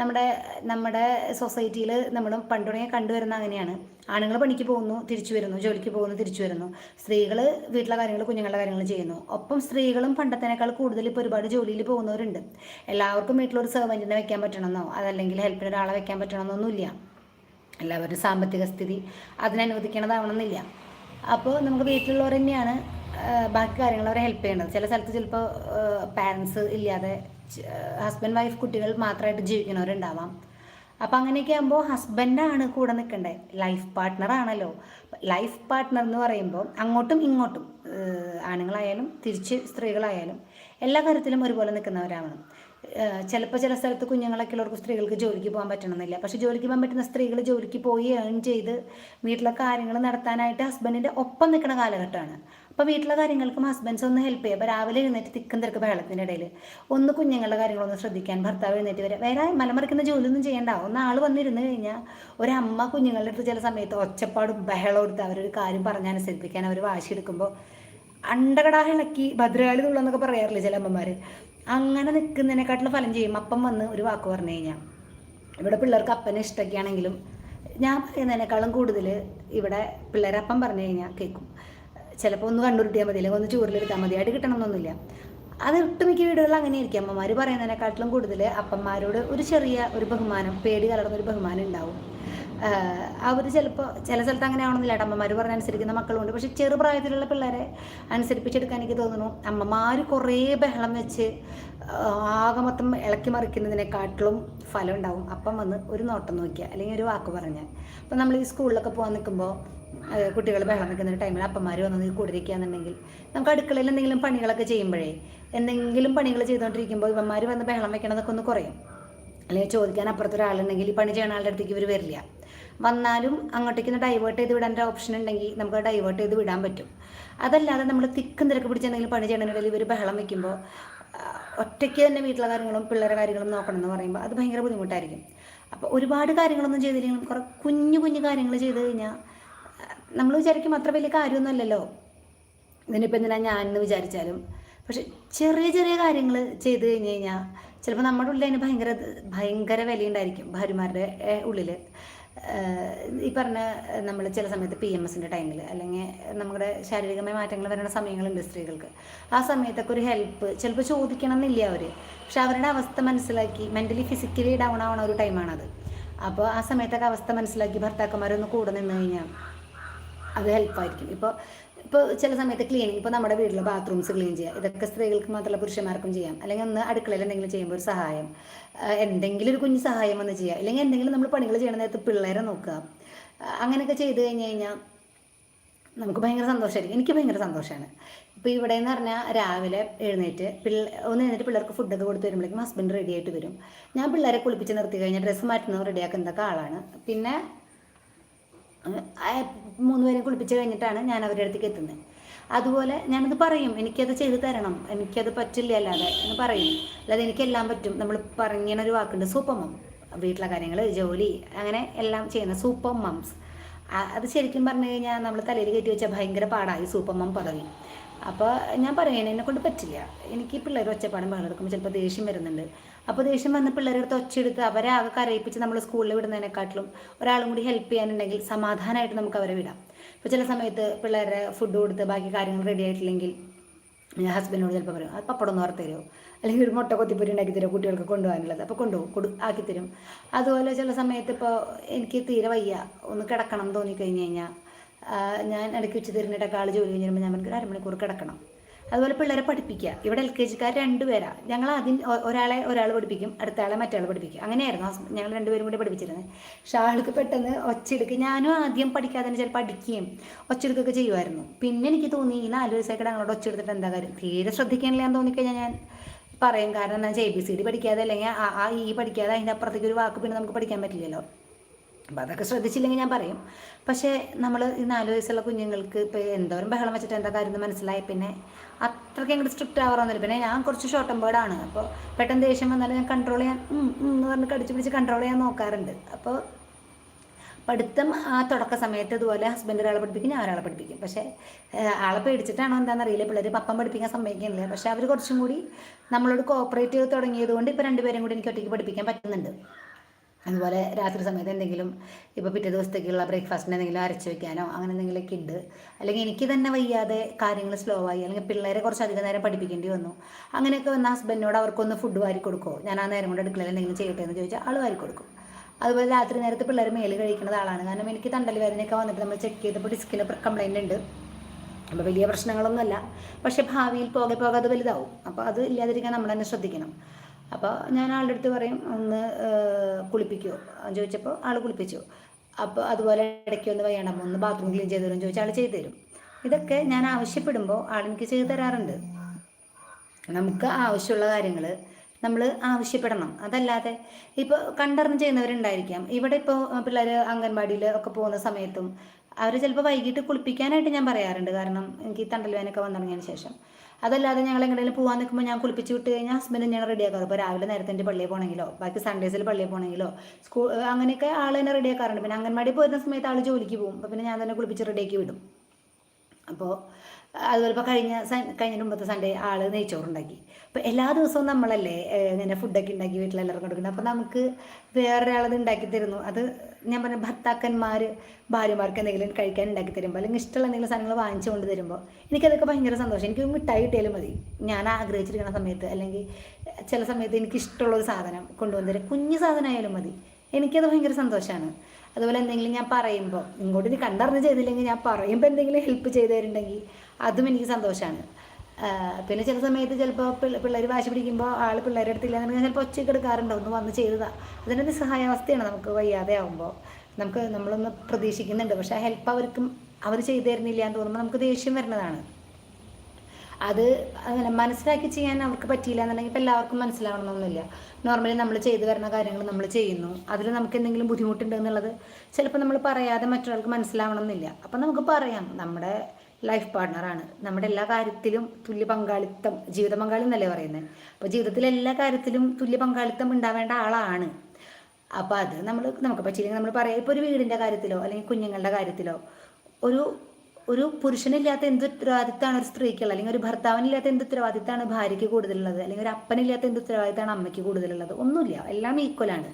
നമ്മുടെ നമ്മുടെ സൊസൈറ്റിയിൽ നമ്മൾ പണ്ടുടങ്ങി കണ്ടുവരുന്ന അങ്ങനെയാണ്. ആണുങ്ങൾ പണിക്ക് പോകുന്നു തിരിച്ചു വരുന്നു ജോലിക്ക് പോകുന്നു തിരിച്ചു വരുന്നു. സ്ത്രീകൾ വീട്ടിലെ കാര്യങ്ങൾ കുഞ്ഞുങ്ങളുടെ കാര്യങ്ങൾ ചെയ്യുന്നു. ഒപ്പം സ്ത്രീകളും പണ്ടത്തേനേക്കാൾ കൂടുതൽ ഇപ്പോൾ ഒരുപാട് ജോലിയിൽ പോകുന്നവരുണ്ട്. എല്ലാവർക്കും വീട്ടിലൊരു സെർവന്റിനെ വെക്കാൻ പറ്റണമെന്നോ അതല്ലെങ്കിൽ ഹെൽപ്പിന് ഒരാളെ വെക്കാൻ പറ്റണമെന്നൊന്നുമില്ല. എല്ലാവരുടെ സാമ്പത്തിക സ്ഥിതി അതിനനുവദിക്കണതാവണമെന്നില്ല അപ്പോൾ നമുക്ക് വീട്ടിലുള്ളവർ തന്നെയാണ് ബാക്കി കാര്യങ്ങൾ അവരെ ഹെൽപ്പ് ചെയ്യേണ്ടത്. ചില സ്ഥലത്ത് ചിലപ്പോൾ പാരൻസ് ഇല്ലാതെ ഹസ്ബൻഡ് വൈഫ് കുട്ടികൾ മാത്രമായിട്ട് ജീവിക്കുന്നവരുണ്ടാവാം. അപ്പോൾ അങ്ങനെയൊക്കെ ആകുമ്പോൾ ഹസ്ബൻഡാണ് കൂടെ നിൽക്കേണ്ടത് ലൈഫ് പാർട്ട്ണറാണല്ലോ ലൈഫ് പാർട്ട്ണർ എന്ന് പറയുമ്പോൾ അങ്ങോട്ടും ഇങ്ങോട്ടും ആണുങ്ങളായാലും തിരിച്ച് സ്ത്രീകളായാലും എല്ലാ കാര്യത്തിലും ഒരുപോലെ നിൽക്കുന്നവരാവണം ചിലപ്പോൾ ചില സ്ഥലത്ത് കുഞ്ഞുങ്ങളൊക്കെ ഉള്ളവർക്ക് സ്ത്രീകൾക്ക് ജോലിക്ക് പോകാൻ പറ്റണമെന്നില്ല. പക്ഷേ ജോലിക്ക് പോകാൻ പറ്റുന്ന സ്ത്രീകൾ ജോലിക്ക് പോയി ഏൺ ചെയ്ത് വീട്ടിലെ കാര്യങ്ങൾ നടത്താനായിട്ട് ഹസ്ബൻഡിന്റെ ഒപ്പം നിൽക്കുന്ന കാലഘട്ടമാണ്. അപ്പോൾ വീട്ടിലെ കാര്യങ്ങൾക്കും ഹസ്ബൻഡ്സ് ഒന്ന് ഹെൽപ്പ് ചെയ്യുക. അപ്പോൾ രാവിലെ എഴുന്നേറ്റ് തിക്കും തിരക്ക് ബഹളത്തിന്റെ ഇടയിൽ. ഒന്ന് കുഞ്ഞുങ്ങളുടെ കാര്യങ്ങളൊന്ന് ശ്രദ്ധിക്കാൻ ഭർത്താവ് എഴുന്നേറ്റ് വരെ. വേറെ മലമറിക്കുന്ന ജോലിയൊന്നും ചെയ്യണ്ട. ഒന്ന് ആൾ വന്നിരുന്ന് കഴിഞ്ഞാൽ ഒരമ്മ കുഞ്ഞുങ്ങളുടെ അടുത്ത് ചില സമയത്ത് ഒച്ചപ്പാടും ബഹളം എടുത്ത് അവരൊരു കാര്യം പറഞ്ഞനുസരിപ്പിക്കാൻ അവർ വാശിയെടുക്കുമ്പോൾ അണ്ടകടാഹ ഇളക്കി ഭദ്രകാലി തുള്ളെന്നൊക്കെ പറയാറില്ലേ ചില അമ്മമാര്? അങ്ങനെ നിൽക്കുന്നതിനെക്കാട്ടിലും ഫലം ചെയ്യും. അപ്പം വന്ന് ഒരു വാക്ക് പറഞ്ഞു കഴിഞ്ഞാൽ ഇവിടെ പിള്ളേർക്ക് അപ്പനെ ഇഷ്ടമൊക്കെയാണെങ്കിലും ഞാൻ പറയുന്നതിനേക്കാളും കൂടുതൽ ഇവിടെ പിള്ളേരെ അപ്പം പറഞ്ഞു കഴിഞ്ഞാൽ കേൾക്കും ചിലപ്പോൾ ഒന്ന് കണ്ടുരുട്ടിയാൽ മതി അല്ലെങ്കിൽ ഒന്ന് ചൂറിലെടുത്താൽ മതി. ആയിട്ട് കിട്ടണമെന്നൊന്നുമില്ല അത് ഒട്ടുമിക്ക വീടുകളിൽ അങ്ങനെ ആയിരിക്കും അമ്മമാർ പറയുന്നതിനെക്കാട്ടിലും കൂടുതൽ അപ്പന്മാരോട് ഒരു ചെറിയ ഒരു ബഹുമാനം പേടി കലർന്ന ഒരു ബഹുമാനം ഉണ്ടാവും. അവർ ചിലപ്പോൾ ചില സ്ഥലത്ത് അങ്ങനെ ആവണമെന്നില്ല അമ്മമാർ പറഞ്ഞ അനുസരിക്കുന്ന മക്കളുണ്ട്. പക്ഷെ ചെറുപ്രായത്തിലുള്ള പിള്ളേരെ അനുസരിപ്പിച്ചെടുക്കാൻ എനിക്ക് തോന്നുന്നു അമ്മമാർ കുറേ ബഹളം വെച്ച് ആകെ മൊത്തം ഇളക്കി മറിക്കുന്നതിനെക്കാട്ടിലും ഫലം ഉണ്ടാവും. അപ്പം വന്ന് ഒരു നോട്ടം നോക്കിയാൽ അല്ലെങ്കിൽ ഒരു വാക്ക് പറഞ്ഞാൽ. അപ്പം നമ്മൾ ഈ സ്കൂളിലൊക്കെ പോകാൻ നിൽക്കുമ്പോൾ കുട്ടികൾ ബഹളം നിൽക്കുന്ന ഒരു ടൈമിൽ അപ്പന്മാർ വന്ന് കൂടിരിക്കുകയാണെന്നുണ്ടെങ്കിൽ നമുക്ക് അടുക്കളയിൽ എന്തെങ്കിലും പണികളൊക്കെ ചെയ്യുമ്പോഴേ എന്തെങ്കിലും പണികൾ ചെയ്തുകൊണ്ടിരിക്കുമ്പോൾ ഇവന്മാർ വന്ന് ബഹളം വെക്കണതൊക്കെ ഒന്ന് കുറയും. അല്ലെങ്കിൽ ചോദിക്കാൻ അപ്പുറത്ത് ഒരാളുണ്ടെങ്കിൽ ഈ പണി ചെയ്യണ ആളുടെ അടുത്തേക്ക് ഇവർ വരില്ല. വന്നാലും അങ്ങോട്ടേക്ക് ഒന്ന് ഡൈവേർട്ട് ചെയ്ത് വിടാൻ ഒരു ഓപ്ഷൻ ഉണ്ടെങ്കിൽ നമുക്ക് ഡൈവേർട്ട് ചെയ്ത് വിടാൻ പറ്റും. അതല്ലാതെ നമ്മൾ തിക്കും തിരക്ക് പിടിച്ച് എന്തെങ്കിലും പണി ചെയ്യണമെങ്കിൽ ഇവർ ബഹളം വെക്കുമ്പോൾ ഒറ്റയ്ക്ക് തന്നെ വീട്ടിലെ കാര്യങ്ങളും പിള്ളേരെ കാര്യങ്ങളും നോക്കണം എന്ന് പറയുമ്പോൾ അത് ഭയങ്കര ബുദ്ധിമുട്ടായിരിക്കും. അപ്പോൾ ഒരുപാട് കാര്യങ്ങളൊന്നും ചെയ്തില്ലെങ്കിലും കുറേ കുഞ്ഞു കുഞ്ഞു കാര്യങ്ങൾ ചെയ്ത് കഴിഞ്ഞാൽ നമ്മൾ വിചാരിക്കും അത്ര വലിയ കാര്യമൊന്നുമല്ലല്ലോ. ഇതിനിപ്പോൾ എന്തിനാ ഞാൻ എന്ന് വിചാരിച്ചാലും. പക്ഷെ ചെറിയ ചെറിയ കാര്യങ്ങൾ ചെയ്ത് കഴിഞ്ഞ് കഴിഞ്ഞാൽ ചിലപ്പോൾ നമ്മുടെ ഉള്ളിൽ അതിന് ഭയങ്കര ഭയങ്കര വിലയുണ്ടായിരിക്കും ഭാര്യമാരുടെ ഉള്ളിൽ ഈ പറഞ്ഞ നമ്മൾ ചില സമയത്ത് പി എം എസിന്റെ ടൈമിൽ അല്ലെങ്കിൽ നമ്മുടെ ശാരീരികമായ മാറ്റങ്ങൾ വരുന്ന സമയങ്ങളുണ്ട് സ്ത്രീകൾക്ക്. ആ സമയത്തൊക്കെ ഒരു ഹെൽപ്പ് ചിലപ്പോൾ ചോദിക്കണം എന്നില്ല അവർ പക്ഷെ അവരുടെ അവസ്ഥ മനസ്സിലാക്കി മെന്റലി ഫിസിക്കലി ഡൗൺ ആവണ ഒരു ടൈമാണത് അപ്പോൾ ആ സമയത്തൊക്കെ അവസ്ഥ മനസ്സിലാക്കി ഭർത്താക്കന്മാരൊന്ന് കൂടെ നിന്ന് കഴിഞ്ഞാൽ അത് ഹെൽപ്പായിരിക്കും ഇപ്പോൾ ഇപ്പോൾ ചില സമയത്ത് ക്ലീനിങ് ഇപ്പോൾ നമ്മുടെ വീട്ടിലെ ബാത്റൂംസ് ക്ലീൻ ചെയ്യാം. ഇതൊക്കെ സ്ത്രീകൾക്ക് മാത്രമല്ല പുരുഷന്മാർക്കും ചെയ്യാം. അല്ലെങ്കിൽ ഒന്ന് അടുക്കളയിൽ എന്തെങ്കിലും ചെയ്യുമ്പോൾ ഒരു സഹായം. എന്തെങ്കിലും ഒരു കുഞ്ഞു സഹായം വന്ന് ചെയ്യുക അല്ലെങ്കിൽ എന്തെങ്കിലും നമ്മൾ പണികൾ ചെയ്യണ നേരത്ത് പിള്ളേരെ നോക്കുക. അങ്ങനെയൊക്കെ ചെയ്ത് കഴിഞ്ഞ് കഴിഞ്ഞാൽ നമുക്ക് ഭയങ്കര സന്തോഷമായിരിക്കും. എനിക്ക് ഭയങ്കര സന്തോഷമാണ്. ഇപ്പോൾ ഇവിടെ എന്ന് പറഞ്ഞാൽ രാവിലെ എഴുന്നേറ്റ് പിള്ള ഒന്ന് എഴുന്നേറ്റ് പിള്ളേർക്ക് ഫുഡൊക്കെ കൊടുത്ത് വരുമ്പോഴേക്കും ഹസ്ബൻഡ് റെഡിയായിട്ട് വരും. ഞാൻ പിള്ളേരെ കുളിപ്പിച്ച് നിർത്തി കഴിഞ്ഞാൽ ഡ്രസ്സ് മാറ്റുന്നത് റെഡിയാക്കുന്നതൊക്കെ ആളാണ് പിന്നെ മൂന്ന് പേരെ കുളിപ്പിച്ച് കഴിഞ്ഞിട്ടാണ് ഞാൻ അവരുടെ അടുത്തേക്ക് എത്തുന്നത്. അതുപോലെ ഞാനത് പറയും എനിക്കത് ചെയ്തു തരണം എനിക്കത് പറ്റില്ല അല്ലാതെ എന്ന് പറയും. അല്ലാതെ എനിക്കെല്ലാം പറ്റും. നമ്മൾ പറഞ്ഞൊരു വാക്കുണ്ട് സൂപ്പർ മം വീട്ടിലെ കാര്യങ്ങൾ ജോലി അങ്ങനെ എല്ലാം ചെയ്യുന്ന സൂപ്പർ മംസ് അത് ശരിക്കും പറഞ്ഞു കഴിഞ്ഞാൽ നമ്മൾ തലയിൽ കയറ്റി വെച്ചാൽ ഭയങ്കര പാടായി സൂപ്പർ മം പദവി. അപ്പോൾ ഞാൻ പറയണേ എന്നെ കൊണ്ട് പറ്റില്ല. എനിക്ക് പിള്ളേർ ഒച്ചപ്പാടും എടുക്കുമ്പോൾ ചിലപ്പോൾ ദേഷ്യം വരുന്നുണ്ട്. അപ്പോൾ ദേഷ്യം വന്ന് പിള്ളേരെ അടുത്ത് ഒച്ചെടുത്ത് അവരെ ആകെ കരയിപ്പിച്ച് നമ്മൾ സ്കൂളിൽ വിടുന്നതിനെക്കാട്ടിലും ഒരാളും കൂടി ഹെൽപ്പ് ചെയ്യാനുണ്ടെങ്കിൽ സമാധാനമായിട്ട് നമുക്ക് അവരെ വിടാം. ഇപ്പോൾ ചില സമയത്ത് പിള്ളേരെ ഫുഡ് കൊടുത്ത് ബാക്കി കാര്യങ്ങൾ റെഡി ആയിട്ടില്ലെങ്കിൽ ഞാൻ ഹസ്ബൻഡിനോട് ചിലപ്പോൾ പറയും അത് പപ്പടം ഒന്ന് ഓർത്ത് തരുമോ അല്ലെങ്കിൽ ഒരു മുട്ട കൊത്തിപ്പൊരി ഉണ്ടാക്കി തരുമോ കുട്ടികൾക്ക് കൊണ്ടുപോകാനുള്ളത്. അപ്പോൾ കൊണ്ടുപോകും കൊടു ആക്കി തരും. അതുപോലെ ചില സമയത്ത് ഇപ്പോൾ എനിക്ക് തീരെ വയ്യ. ഒന്ന് കിടക്കണം തോന്നിക്കഴിഞ്ഞ് കഴിഞ്ഞാൽ ഞാൻ ഇടയ്ക്ക് ഉച്ച തിരിഞ്ഞിട്ടൊക്കെ ആൾ ജോലി കഴിഞ്ഞ് ഞാൻ എനിക്ക് അരമണിക്കൂർ കിടക്കണം. അതുപോലെ പിള്ളേരെ പഠിപ്പിക്കുക. ഇവിടെ എൽ കെ ജിക്കാർ രണ്ടുപേരാണ് ഞങ്ങൾ ആദ്യം ഒരാളെ ഒരാൾ പഠിപ്പിക്കും അടുത്ത ആളെ മറ്റാൾ പഠിപ്പിക്കും. അങ്ങനെയായിരുന്നു ഞങ്ങൾ രണ്ടുപേരും കൂടി പഠിപ്പിച്ചിരുന്നത്. പക്ഷേ ആൾക്ക് പെട്ടെന്ന് ഒച്ചെടുക്കുക ഞാനും ആദ്യം പഠിക്കാതെ തന്നെ ചിലപ്പോൾ പഠിക്കുകയും ഒച്ചെടുക്കുകയൊക്കെ ചെയ്യുമായിരുന്നു. പിന്നെ എനിക്ക് തോന്നി ഈ നാല് വയസ്സൊക്കെ ഞങ്ങളോട് ഒച്ചെടുത്തിട്ട് എന്താ കാര്യം? തീരെ ശ്രദ്ധിക്കാനില്ല എന്ന് തോന്നിക്കഴിഞ്ഞാൽ ഞാൻ പറയും. കാരണം എന്താ വെച്ചാൽ എ ബി സി ഡി പഠിക്കാതെ അല്ലെങ്കിൽ ആ ഈ പഠിക്കാതെ അതിന്റെ അപ്പുറത്തേക്ക് ഒരു വാക്ക് പിന്നെ നമുക്ക് പഠിക്കാൻ പറ്റില്ലല്ലോ. അപ്പം അതൊക്കെ ശ്രദ്ധിച്ചില്ലെങ്കിൽ ഞാൻ പറയും. പക്ഷേ നമ്മൾ ഈ നാല് വയസ്സുള്ള കുഞ്ഞുങ്ങൾക്ക് ഇപ്പോൾ എന്തോരം ബഹളം വെച്ചിട്ട് എന്താ കാര്യം മനസ്സിലായി. പിന്നെ അത്രയ്ക്ക് അങ്ങോട്ട് സ്ട്രിക്റ്റ് ആവാറൊന്നുമില്ല. പിന്നെ ഞാൻ കുറച്ച് ഷോർട്ട് എംബേർഡാണ് അപ്പോൾ പെട്ടെന്ന് ദേഷ്യം വന്നാൽ ഞാൻ കൺട്രോൾ ചെയ്യാൻ എന്ന് പറഞ്ഞ് കടിച്ചു പിടിച്ച് കൺട്രോൾ ചെയ്യാൻ നോക്കാറുണ്ട്. അപ്പോൾ പഠിത്തം ആ തുടക്ക സമയത്ത് ഇതുപോലെ ഹസ്ബൻഡ് ഒരാളെ പഠിപ്പിക്കും ഞാൻ ഒരാളെ പഠിപ്പിക്കും. പക്ഷേ ആളെ പേടിച്ചിട്ടാണോ എന്താണെന്നറിയില്ല പിള്ളേർ പപ്പം പഠിപ്പിക്കാൻ സമ്മതിക്കുന്നില്ല. പക്ഷേ അവർ കുറച്ചും കൂടി നമ്മളോട് കോപ്പറേറ്റ് ചെയ്ത് തുടങ്ങിയത് കൊണ്ട് ഇപ്പോൾ രണ്ടുപേരും കൂടി എനിക്ക് ഒറ്റയ്ക്ക് പഠിപ്പിക്കാൻ പറ്റുന്നുണ്ട്. അതുപോലെ രാത്രി സമയത്ത് എന്തെങ്കിലും ഇപ്പോൾ പിറ്റേ ദിവസത്തേക്കുള്ള ബ്രേക്ക്ഫാസ്റ്റിന് എന്തെങ്കിലും അരച്ച് വെക്കാനോ അങ്ങനെ എന്തെങ്കിലുമൊക്കെ ഉണ്ട്. അല്ലെങ്കിൽ എനിക്ക് തന്നെ വയ്യാതെ കാര്യങ്ങൾ സ്ലോ ആയി. അല്ലെങ്കിൽ പിള്ളേരെ കുറച്ച് അധികം നേരം പഠിപ്പിക്കേണ്ടി വന്നു. അങ്ങനെയൊക്കെ വന്ന ഹസ്ബൻഡിനോട് അവർക്കൊന്ന് ഫുഡ് വാരി കൊടുക്കുമോ ഞാൻ ആ നേരം കൊണ്ട് അടുക്കളയിൽ എന്തെങ്കിലും ചെയ്യട്ടെ എന്ന് ചോദിച്ചാൽ ആൾ വാരി കൊടുക്കും. അതുപോലെ രാത്രി നേരത്ത് പിള്ളേർ മേൽ കഴിക്കുന്നത് ആളാണ്. കാരണം എനിക്ക് തണ്ടൽ വേദനയൊക്കെ വന്നിട്ട് നമ്മൾ ചെക്ക് ചെയ്തപ്പോൾ ഡിസ്കിന് കംപ്ലൈന്റ് ഉണ്ട്. അപ്പോൾ വലിയ പ്രശ്നങ്ങളൊന്നുമല്ല. പക്ഷേ ഭാവിയിൽ പോകെ പോകെ അത് വലുതാവും. അപ്പോൾ അത് ഇല്ലാതിരിക്കാൻ നമ്മൾ തന്നെ ശ്രദ്ധിക്കണം. അപ്പോൾ ഞാൻ ആളുടെ അടുത്ത് പറയും ഒന്ന് കുളിപ്പിക്കുമോ ചോദിച്ചപ്പോൾ ആൾ കുളിപ്പിച്ചു. അപ്പോൾ അതുപോലെ ഇടയ്ക്ക് ഒന്ന് വയ്യണം ഒന്ന് ബാത്റൂം ക്ലീൻ ചെയ്ത് തരും ചോദിച്ചാൽ ആൾ ചെയ്തു തരും. ഇതൊക്കെ ഞാൻ ആവശ്യപ്പെടുമ്പോൾ ആളെനിക്ക് ചെയ്തു തരാറുണ്ട്. നമുക്ക് ആവശ്യമുള്ള കാര്യങ്ങൾ നമ്മൾ ആവശ്യപ്പെടണം. അതല്ലാതെ ഇപ്പോൾ കണ്ടറിഞ്ഞ് ചെയ്യുന്നവരുണ്ടായിരിക്കാം. ഇവിടെ ഇപ്പോൾ പിള്ളേർ അംഗൻവാടിയിൽ ഒക്കെ പോകുന്ന സമയത്തും അവർ ചിലപ്പോൾ വൈകിട്ട് കുളിപ്പിക്കാനായിട്ട് ഞാൻ പറയാറുണ്ട്. കാരണം എനിക്ക് തണ്ടൽ വേനൊക്കെ വന്നിറങ്ങിയതിന് ശേഷം. അതല്ലാതെ ഞങ്ങൾ എങ്ങനെയും പോകാൻ നിൽക്കുമ്പോൾ ഞാൻ കുളിപ്പിച്ച് വിട്ട് കഴിഞ്ഞാൽ ഹസ്ബൻഡ് ഞാൻ റെഡിയാക്കാറ് ഇപ്പോൾ രാവിലെ നേരത്തെ എന്റെ പള്ളിയിൽ പോകണമെങ്കിലോ ബാക്കി സൺഡേസിൽ പള്ളിയിൽ പോകണമെങ്കിലോ സ്കൂൾ അങ്ങനെയൊക്കെ ആൾ തന്നെ റെഡിയാക്കാറുണ്ട് പിന്നെ അംഗൻവാടി പോയിരുന്ന സമയത്ത് ആൾ ജോലിക്ക് പോകും. അപ്പോൾ പിന്നെ ഞാൻ തന്നെ കുളിപ്പിച്ച് റെഡിയാക്കി വിടും. അപ്പോൾ അതുപോലെ ഇപ്പോൾ കഴിഞ്ഞ കഴിഞ്ഞ മുമ്പത്തെ സൺഡേ ആൾ നെയ്ച്ചോറുണ്ടാക്കി. അപ്പോൾ എല്ലാ ദിവസവും നമ്മളല്ലേ ഇങ്ങനെ ഫുഡൊക്കെ ഉണ്ടാക്കി വീട്ടിലെല്ലാവർക്കും കൊടുക്കുന്നത്. അപ്പോൾ നമുക്ക് വേറൊരാളത് ഉണ്ടാക്കി തരുന്നു. അത് ഞാൻ പറഞ്ഞ ഭർത്താക്കന്മാർ ഭാര്യമാർക്ക് എന്തെങ്കിലും കഴിക്കാൻ ഉണ്ടാക്കി തരുമ്പോൾ അല്ലെങ്കിൽ ഇഷ്ടമുള്ള എന്തെങ്കിലും സാധനങ്ങൾ വാങ്ങിച്ചു കൊണ്ട് തരുമ്പോൾ എനിക്കതൊക്കെ ഭയങ്കര സന്തോഷം. എനിക്ക് മിഠായി കിട്ടിയാലും മതി. ഞാൻ ആഗ്രഹിച്ചിരിക്കുന്ന സമയത്ത് അല്ലെങ്കിൽ ചില സമയത്ത് എനിക്ക് ഇഷ്ടമുള്ള ഒരു സാധനം കൊണ്ടുവന്നു തരും. കുഞ്ഞു സാധനമായാലും മതി. എനിക്കത് ഭയങ്കര സന്തോഷമാണ് അതുപോലെ എന്തെങ്കിലും ഞാൻ പറയുമ്പോൾ ഇങ്ങോട്ട് ഇനി കണ്ടറിഞ്ഞ് ചെയ്തില്ലെങ്കിൽ ഞാൻ പറയുമ്പോൾ എന്തെങ്കിലും ഹെൽപ്പ് ചെയ്തു തരുന്നുണ്ടെങ്കിൽ അതും എനിക്ക് സന്തോഷമാണ് പിന്നെ ചില സമയത്ത് ചിലപ്പോൾ പിള്ളേർ വാശി പിടിക്കുമ്പോൾ ആൾ പിള്ളേരുടെ അടുത്തില്ല എന്നുണ്ടെങ്കിൽ ചിലപ്പോൾ ഒച്ചയ്ക്ക് എടുക്കാറുണ്ട് ഒന്ന് വന്ന് ചെയ്തതാ. അതിന്റെ നിസ്സഹായാവസ്ഥയാണ് നമുക്ക് വയ്യാതെ ആകുമ്പോൾ നമുക്ക് നമ്മളൊന്ന് പ്രതീക്ഷിക്കുന്നുണ്ട്. പക്ഷേ ആ ഹെൽപ്പ് അവർക്കും അവർ ചെയ്തു തരുന്നില്ല എന്ന് തോന്നുമ്പോൾ നമുക്ക് ദേഷ്യം വരുന്നതാണ്. അത് അങ്ങനെ മനസ്സിലാക്കി ചെയ്യാൻ അവർക്ക് പറ്റിയില്ല എന്നുണ്ടെങ്കിൽ ഇപ്പം എല്ലാവർക്കും മനസ്സിലാവണമെന്നൊന്നുമില്ല നോർമലി നമ്മൾ ചെയ്തു വരുന്ന കാര്യങ്ങൾ നമ്മൾ ചെയ്യുന്നു. അതിൽ നമുക്ക് എന്തെങ്കിലും ബുദ്ധിമുട്ടുണ്ട് എന്നുള്ളത് ചിലപ്പോൾ നമ്മൾ പറയാതെ മറ്റൊരാൾക്ക് മനസ്സിലാവണമെന്നില്ല. അപ്പം നമുക്ക് പറയാം നമ്മുടെ ലൈഫ് പാർട്ട്ണറാണ് നമ്മുടെ എല്ലാ കാര്യത്തിലും തുല്യ പങ്കാളിത്തം ജീവിത പങ്കാളി എന്നല്ലേ പറയുന്നത് അപ്പോൾ ജീവിതത്തിൽ എല്ലാ കാര്യത്തിലും തുല്യ പങ്കാളിത്തം ഉണ്ടാവേണ്ട ആളാണ്. അപ്പോൾ അത് നമ്മൾ നമുക്ക് പറ്റിയില്ലെങ്കിൽ നമ്മൾ പറയാം ഇപ്പോൾ ഒരു വീടിന്റെ കാര്യത്തിലോ അല്ലെങ്കിൽ കുഞ്ഞുങ്ങളുടെ കാര്യത്തിലോ ഒരു ഒരു പുരുഷനില്ലാത്ത എന്ത് ഉത്തരവാദിത്തമാണ് ഒരു സ്ത്രീക്കുള്ളത്? അല്ലെങ്കിൽ ഒരു ഭർത്താവിനില്ലാത്ത എന്ത് ഉത്തരവാദിത്തമാണ് ഭാര്യയ്ക്ക് കൂടുതലുള്ളത്? അല്ലെങ്കിൽ ഒരു അപ്പനില്ലാത്ത എന്ത് ഉത്തരവാദിത്തമാണ് അമ്മയ്ക്ക് കൂടുതലുള്ളത്? ഒന്നുമില്ല. എല്ലാം ഈക്വലാണ്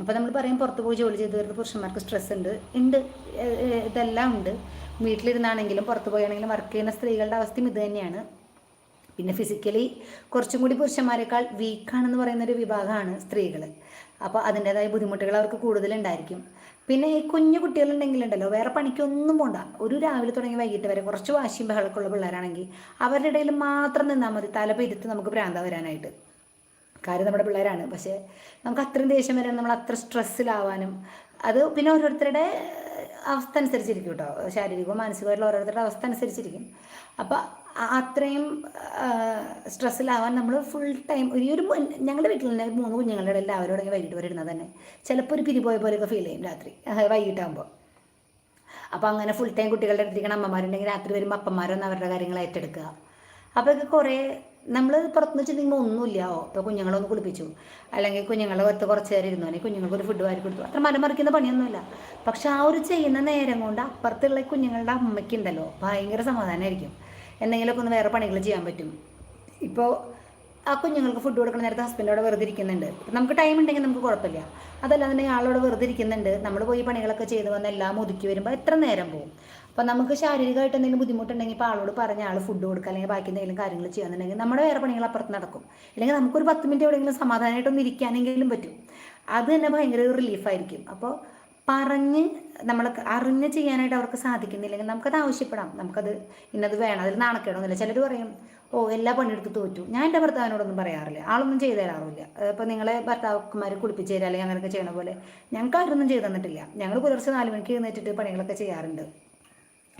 അപ്പോൾ നമ്മൾ പറയും പുറത്തു പോയി ജോലി ചെയ്ത് വരുന്ന പുരുഷന്മാർക്ക് സ്ട്രെസ് ഉണ്ട്. ഉണ്ട്. ഇതെല്ലാം ഉണ്ട്. വീട്ടിലിരുന്നാണെങ്കിലും പുറത്തു പോയാണെങ്കിലും വർക്ക് ചെയ്യുന്ന സ്ത്രീകളുടെ അവസ്ഥയും ഇത് തന്നെയാണ്. പിന്നെ ഫിസിക്കലി കുറച്ചും കൂടി പുരുഷന്മാരെക്കാൾ വീക്കാണെന്ന് പറയുന്ന ഒരു വിഭാഗമാണ് സ്ത്രീകൾ അപ്പോൾ അതിന്റെതായ ബുദ്ധിമുട്ടുകൾ അവർക്ക് കൂടുതലുണ്ടായിരിക്കും. പിന്നെ ഈ കുഞ്ഞു കുട്ടികളുണ്ടെങ്കിലുണ്ടല്ലോ വേറെ പണിക്കൊന്നും പോണ്ട. ഒരു രാവിലെ തുടങ്ങി വൈകിട്ട് വരെ കുറച്ച് വാശിയും ബഹളക്കുള്ള പിള്ളേരാണെങ്കിൽ അവരുടെ ഇടയിൽ മാത്രം നിന്നാൽ മതി തല പെരുത്ത് നമുക്ക് ഭ്രാന്ത വരാനായിട്ട്. കാര്യം നമ്മുടെ പിള്ളേരാണ്. പക്ഷേ നമുക്ക് അത്രയും ദേഷ്യം വരാൻ നമ്മൾ അത്ര സ്ട്രെസ്സിലാവാനും അത് പിന്നെ ഓരോരുത്തരുടെ അവസ്ഥ അനുസരിച്ചിരിക്കും കേട്ടോ ശാരീരികവും മാനസികമായിട്ടുള്ള ഓരോരുത്തരുടെ അവസ്ഥ അനുസരിച്ചിരിക്കും. അപ്പോൾ അത്രയും സ്ട്രെസ്സിലാവാൻ നമ്മൾ ഫുൾ ടൈം ഒരു ഒരു ഞങ്ങളുടെ വീട്ടിൽ തന്നെ മൂന്ന് കുഞ്ഞുങ്ങളുടെ ഇടയിൽ എല്ലാവരോടും വൈകിട്ട് വരുന്നത് തന്നെ. ചിലപ്പോൾ ഒരു പിരിപോയ പോലെയൊക്കെ ഫീൽ ചെയ്യും രാത്രി വൈകിട്ടാകുമ്പോൾ അപ്പോൾ അങ്ങനെ ഫുൾ ടൈം കുട്ടികളുടെ അടുത്തിരിക്കണം അമ്മമാരുണ്ടെങ്കിൽ രാത്രി വരുമ്പോൾ അപ്പന്മാരൊന്ന് അവരുടെ കാര്യങ്ങൾ ഏറ്റെടുക്കുക. അപ്പോൾ ഒക്കെ കുറേ നമ്മൾ പുറത്തുനിന്ന് വെച്ചിട്ടുണ്ടെങ്കിൽ ഒന്നുമില്ല ഓ ഇപ്പോൾ കുഞ്ഞുങ്ങളൊന്ന് കുളിപ്പിച്ചു. അല്ലെങ്കിൽ കുഞ്ഞുങ്ങളെ ഒത്ത് കുറച്ച് നേരം ഇരുന്നു അല്ലെങ്കിൽ കുഞ്ഞുങ്ങൾക്ക് ഒരു ഫുഡ് വാരി കൊടുത്തു. അത്ര മരമറിക്കുന്ന പണിയൊന്നുമില്ല. പക്ഷെ ആ ഒരു ചെയ്യുന്ന നേരം കൊണ്ട് അപ്പുറത്തുള്ള കുഞ്ഞുങ്ങളുടെ അമ്മയ്ക്കുണ്ടല്ലോ ഭയങ്കര സമാധാനമായിരിക്കും എന്തെങ്കിലുമൊക്കെ ഒന്ന് വേറെ പണികൾ ചെയ്യാൻ പറ്റും. ഇപ്പോൾ ആ കുഞ്ഞുങ്ങൾക്ക് ഫുഡ് കൊടുക്കുന്ന നേരത്തെ ഹസ്ബൻഡ് അവിടെ വെറുതെ ഇരിക്കുന്നുണ്ട്. നമുക്ക് ടൈം ഉണ്ടെങ്കിൽ നമുക്ക് കുഴപ്പമില്ല. അതല്ലാന്നുണ്ടെങ്കിൽ ആളോട് വെറുതെ ഇരിക്കുന്നുണ്ട്. നമ്മൾ പോയി പണികളൊക്കെ ചെയ്ത് വന്ന് എല്ലാം ഒതുക്കി വരുമ്പോൾ എത്ര നേരം പോകും അപ്പോൾ നമുക്ക് ശാരീരികമായിട്ട് എന്തെങ്കിലും ബുദ്ധിമുട്ടുണ്ടെങ്കിൽ ഇപ്പോൾ ആളോട് പറഞ്ഞ ആൾ ഫുഡ് കൊടുക്കുക അല്ലെങ്കിൽ ബാക്കി എന്തെങ്കിലും കാര്യങ്ങൾ ചെയ്യാന്നുണ്ടെങ്കിൽ നമ്മുടെ വേറെ പണികൾ അപ്പുറത്ത് നടക്കും. അല്ലെങ്കിൽ നമുക്കൊരു പത്ത് മിനിറ്റ് എവിടെയെങ്കിലും സമാധാനമായിട്ടൊന്ന് ഇരിക്കാനെങ്കിലും പറ്റും. അത് തന്നെ ഭയങ്കര റിലീഫായിരിക്കും അപ്പോൾ പറഞ്ഞ് നമ്മൾ അറിഞ്ഞ് ചെയ്യാനായിട്ട് അവർക്ക് സാധിക്കുന്നില്ലെങ്കിൽ നമുക്കത് ആവശ്യപ്പെടാം. നമുക്കത് ഇന്നത് വേണം. അതിൽ നാണക്കേടൊന്നുമില്ല. ചിലർ പറയും ഓ എല്ലാ പണിയെടുത്ത് തോറ്റു. ഞാൻ എന്റെ ഭർത്താവിനോടൊന്നും പറയാറില്ല. ആളൊന്നും ചെയ്തു തരാറില്ല. ഇപ്പോൾ നിങ്ങളെ ഭർത്താക്കന്മാർ കുളിപ്പിച്ച് തരാം അല്ലെങ്കിൽ അങ്ങനെയൊക്കെ ചെയ്യണ പോലെ. ഞങ്ങൾക്ക് ആരൊന്നും ചെയ്തു തന്നിട്ടില്ല. ഞങ്ങൾ പുലർച്ചെ നാല് മണിക്ക് എഴുന്നേറ്റിട്ട് പണികളൊക്കെ ചെയ്യാറുണ്ട്.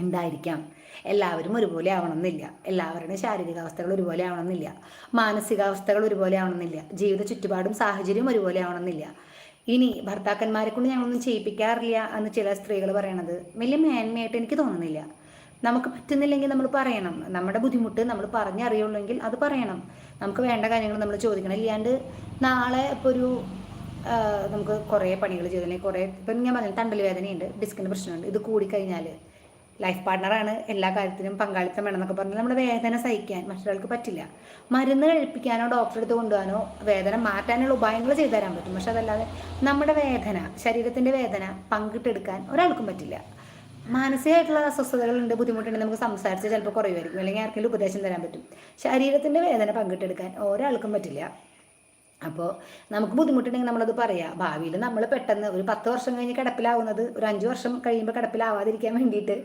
ഉണ്ടായിരിക്കാം. എല്ലാവരും ഒരുപോലെ ആവണമെന്നില്ല. എല്ലാവരുടെയും ശാരീരികാവസ്ഥകൾ ഒരുപോലെ ആവണമെന്നില്ല. മാനസികാവസ്ഥകൾ ഒരുപോലെ ആവണമെന്നില്ല. ജീവിത ചുറ്റുപാടും സാഹചര്യവും ഒരുപോലെ ആവണമെന്നില്ല. ഇനി ഭർത്താക്കന്മാരെ കൊണ്ട് ഞങ്ങളൊന്നും ചെയ്യിപ്പിക്കാറില്ല എന്ന് ചില സ്ത്രീകൾ പറയണത്. വലിയ മേന്മയായിട്ട് എനിക്ക് തോന്നുന്നില്ല. നമുക്ക് പറ്റുന്നില്ലെങ്കിൽ നമ്മൾ പറയണം. നമ്മുടെ ബുദ്ധിമുട്ട് നമ്മൾ പറഞ്ഞറിയുള്ളെങ്കിൽ അത് പറയണം. നമുക്ക് വേണ്ട കാര്യങ്ങൾ നമ്മൾ ചോദിക്കണം. ഇല്ലാണ്ട് നാളെ ഇപ്പോൾ ഒരു നമുക്ക് കുറേ പണികൾ ചെയ്തിട്ടുണ്ടെങ്കിൽ കുറേ ഇപ്പം ഞാൻ പറഞ്ഞു തണ്ടൽ വേദനയുണ്ട് ഡിസ്കിന്റെ പ്രശ്നമുണ്ട്. ഇത് കൂടിക്കഴിഞ്ഞാൽ ലൈഫ് പാർട്ണറാണ് എല്ലാ കാര്യത്തിനും പങ്കാളിത്തം വേണമെന്നൊക്കെ പറഞ്ഞാൽ നമ്മുടെ വേദന സഹിക്കാൻ മറ്റൊരാൾക്ക് പറ്റില്ല. മരുന്ന് കഴിപ്പിക്കാനോ ഡോക്ടറെ അടുത്ത് കൊണ്ടുപോകാനോ വേദന മാറ്റാനുള്ള ഉപായങ്ങൾ ചെയ്തു തരാൻ പറ്റും. പക്ഷെ അതല്ലാതെ നമ്മുടെ വേദന ശരീരത്തിന്റെ വേദന പങ്കിട്ടെടുക്കാൻ ഒരാൾക്കും പറ്റില്ല. മാനസികമായിട്ടുള്ള അസ്വസ്ഥതകളുണ്ട് ബുദ്ധിമുട്ടുണ്ട് നമുക്ക് സംസാരിച്ച് ചിലപ്പോൾ കുറയുമായിരിക്കും. അല്ലെങ്കിൽ ആർക്കെങ്കിലും ഉപദേശം തരാൻ പറ്റും. ശരീരത്തിന്റെ വേദന പങ്കിട്ടെടുക്കാൻ ഒരാൾക്കും പറ്റില്ല. അപ്പോൾ നമുക്ക് ബുദ്ധിമുട്ടുണ്ടെങ്കിൽ നമ്മളത് പറയാം. ഭാവിയിൽ നമ്മൾ പെട്ടെന്ന് ഒരു പത്ത് വർഷം കഴിഞ്ഞ് കിടപ്പിലാവുന്നത് ഒരു അഞ്ച് വർഷം കഴിയുമ്പോൾ കിടപ്പിലാവാതിരിക്കാൻ വേണ്ടിയിട്ട്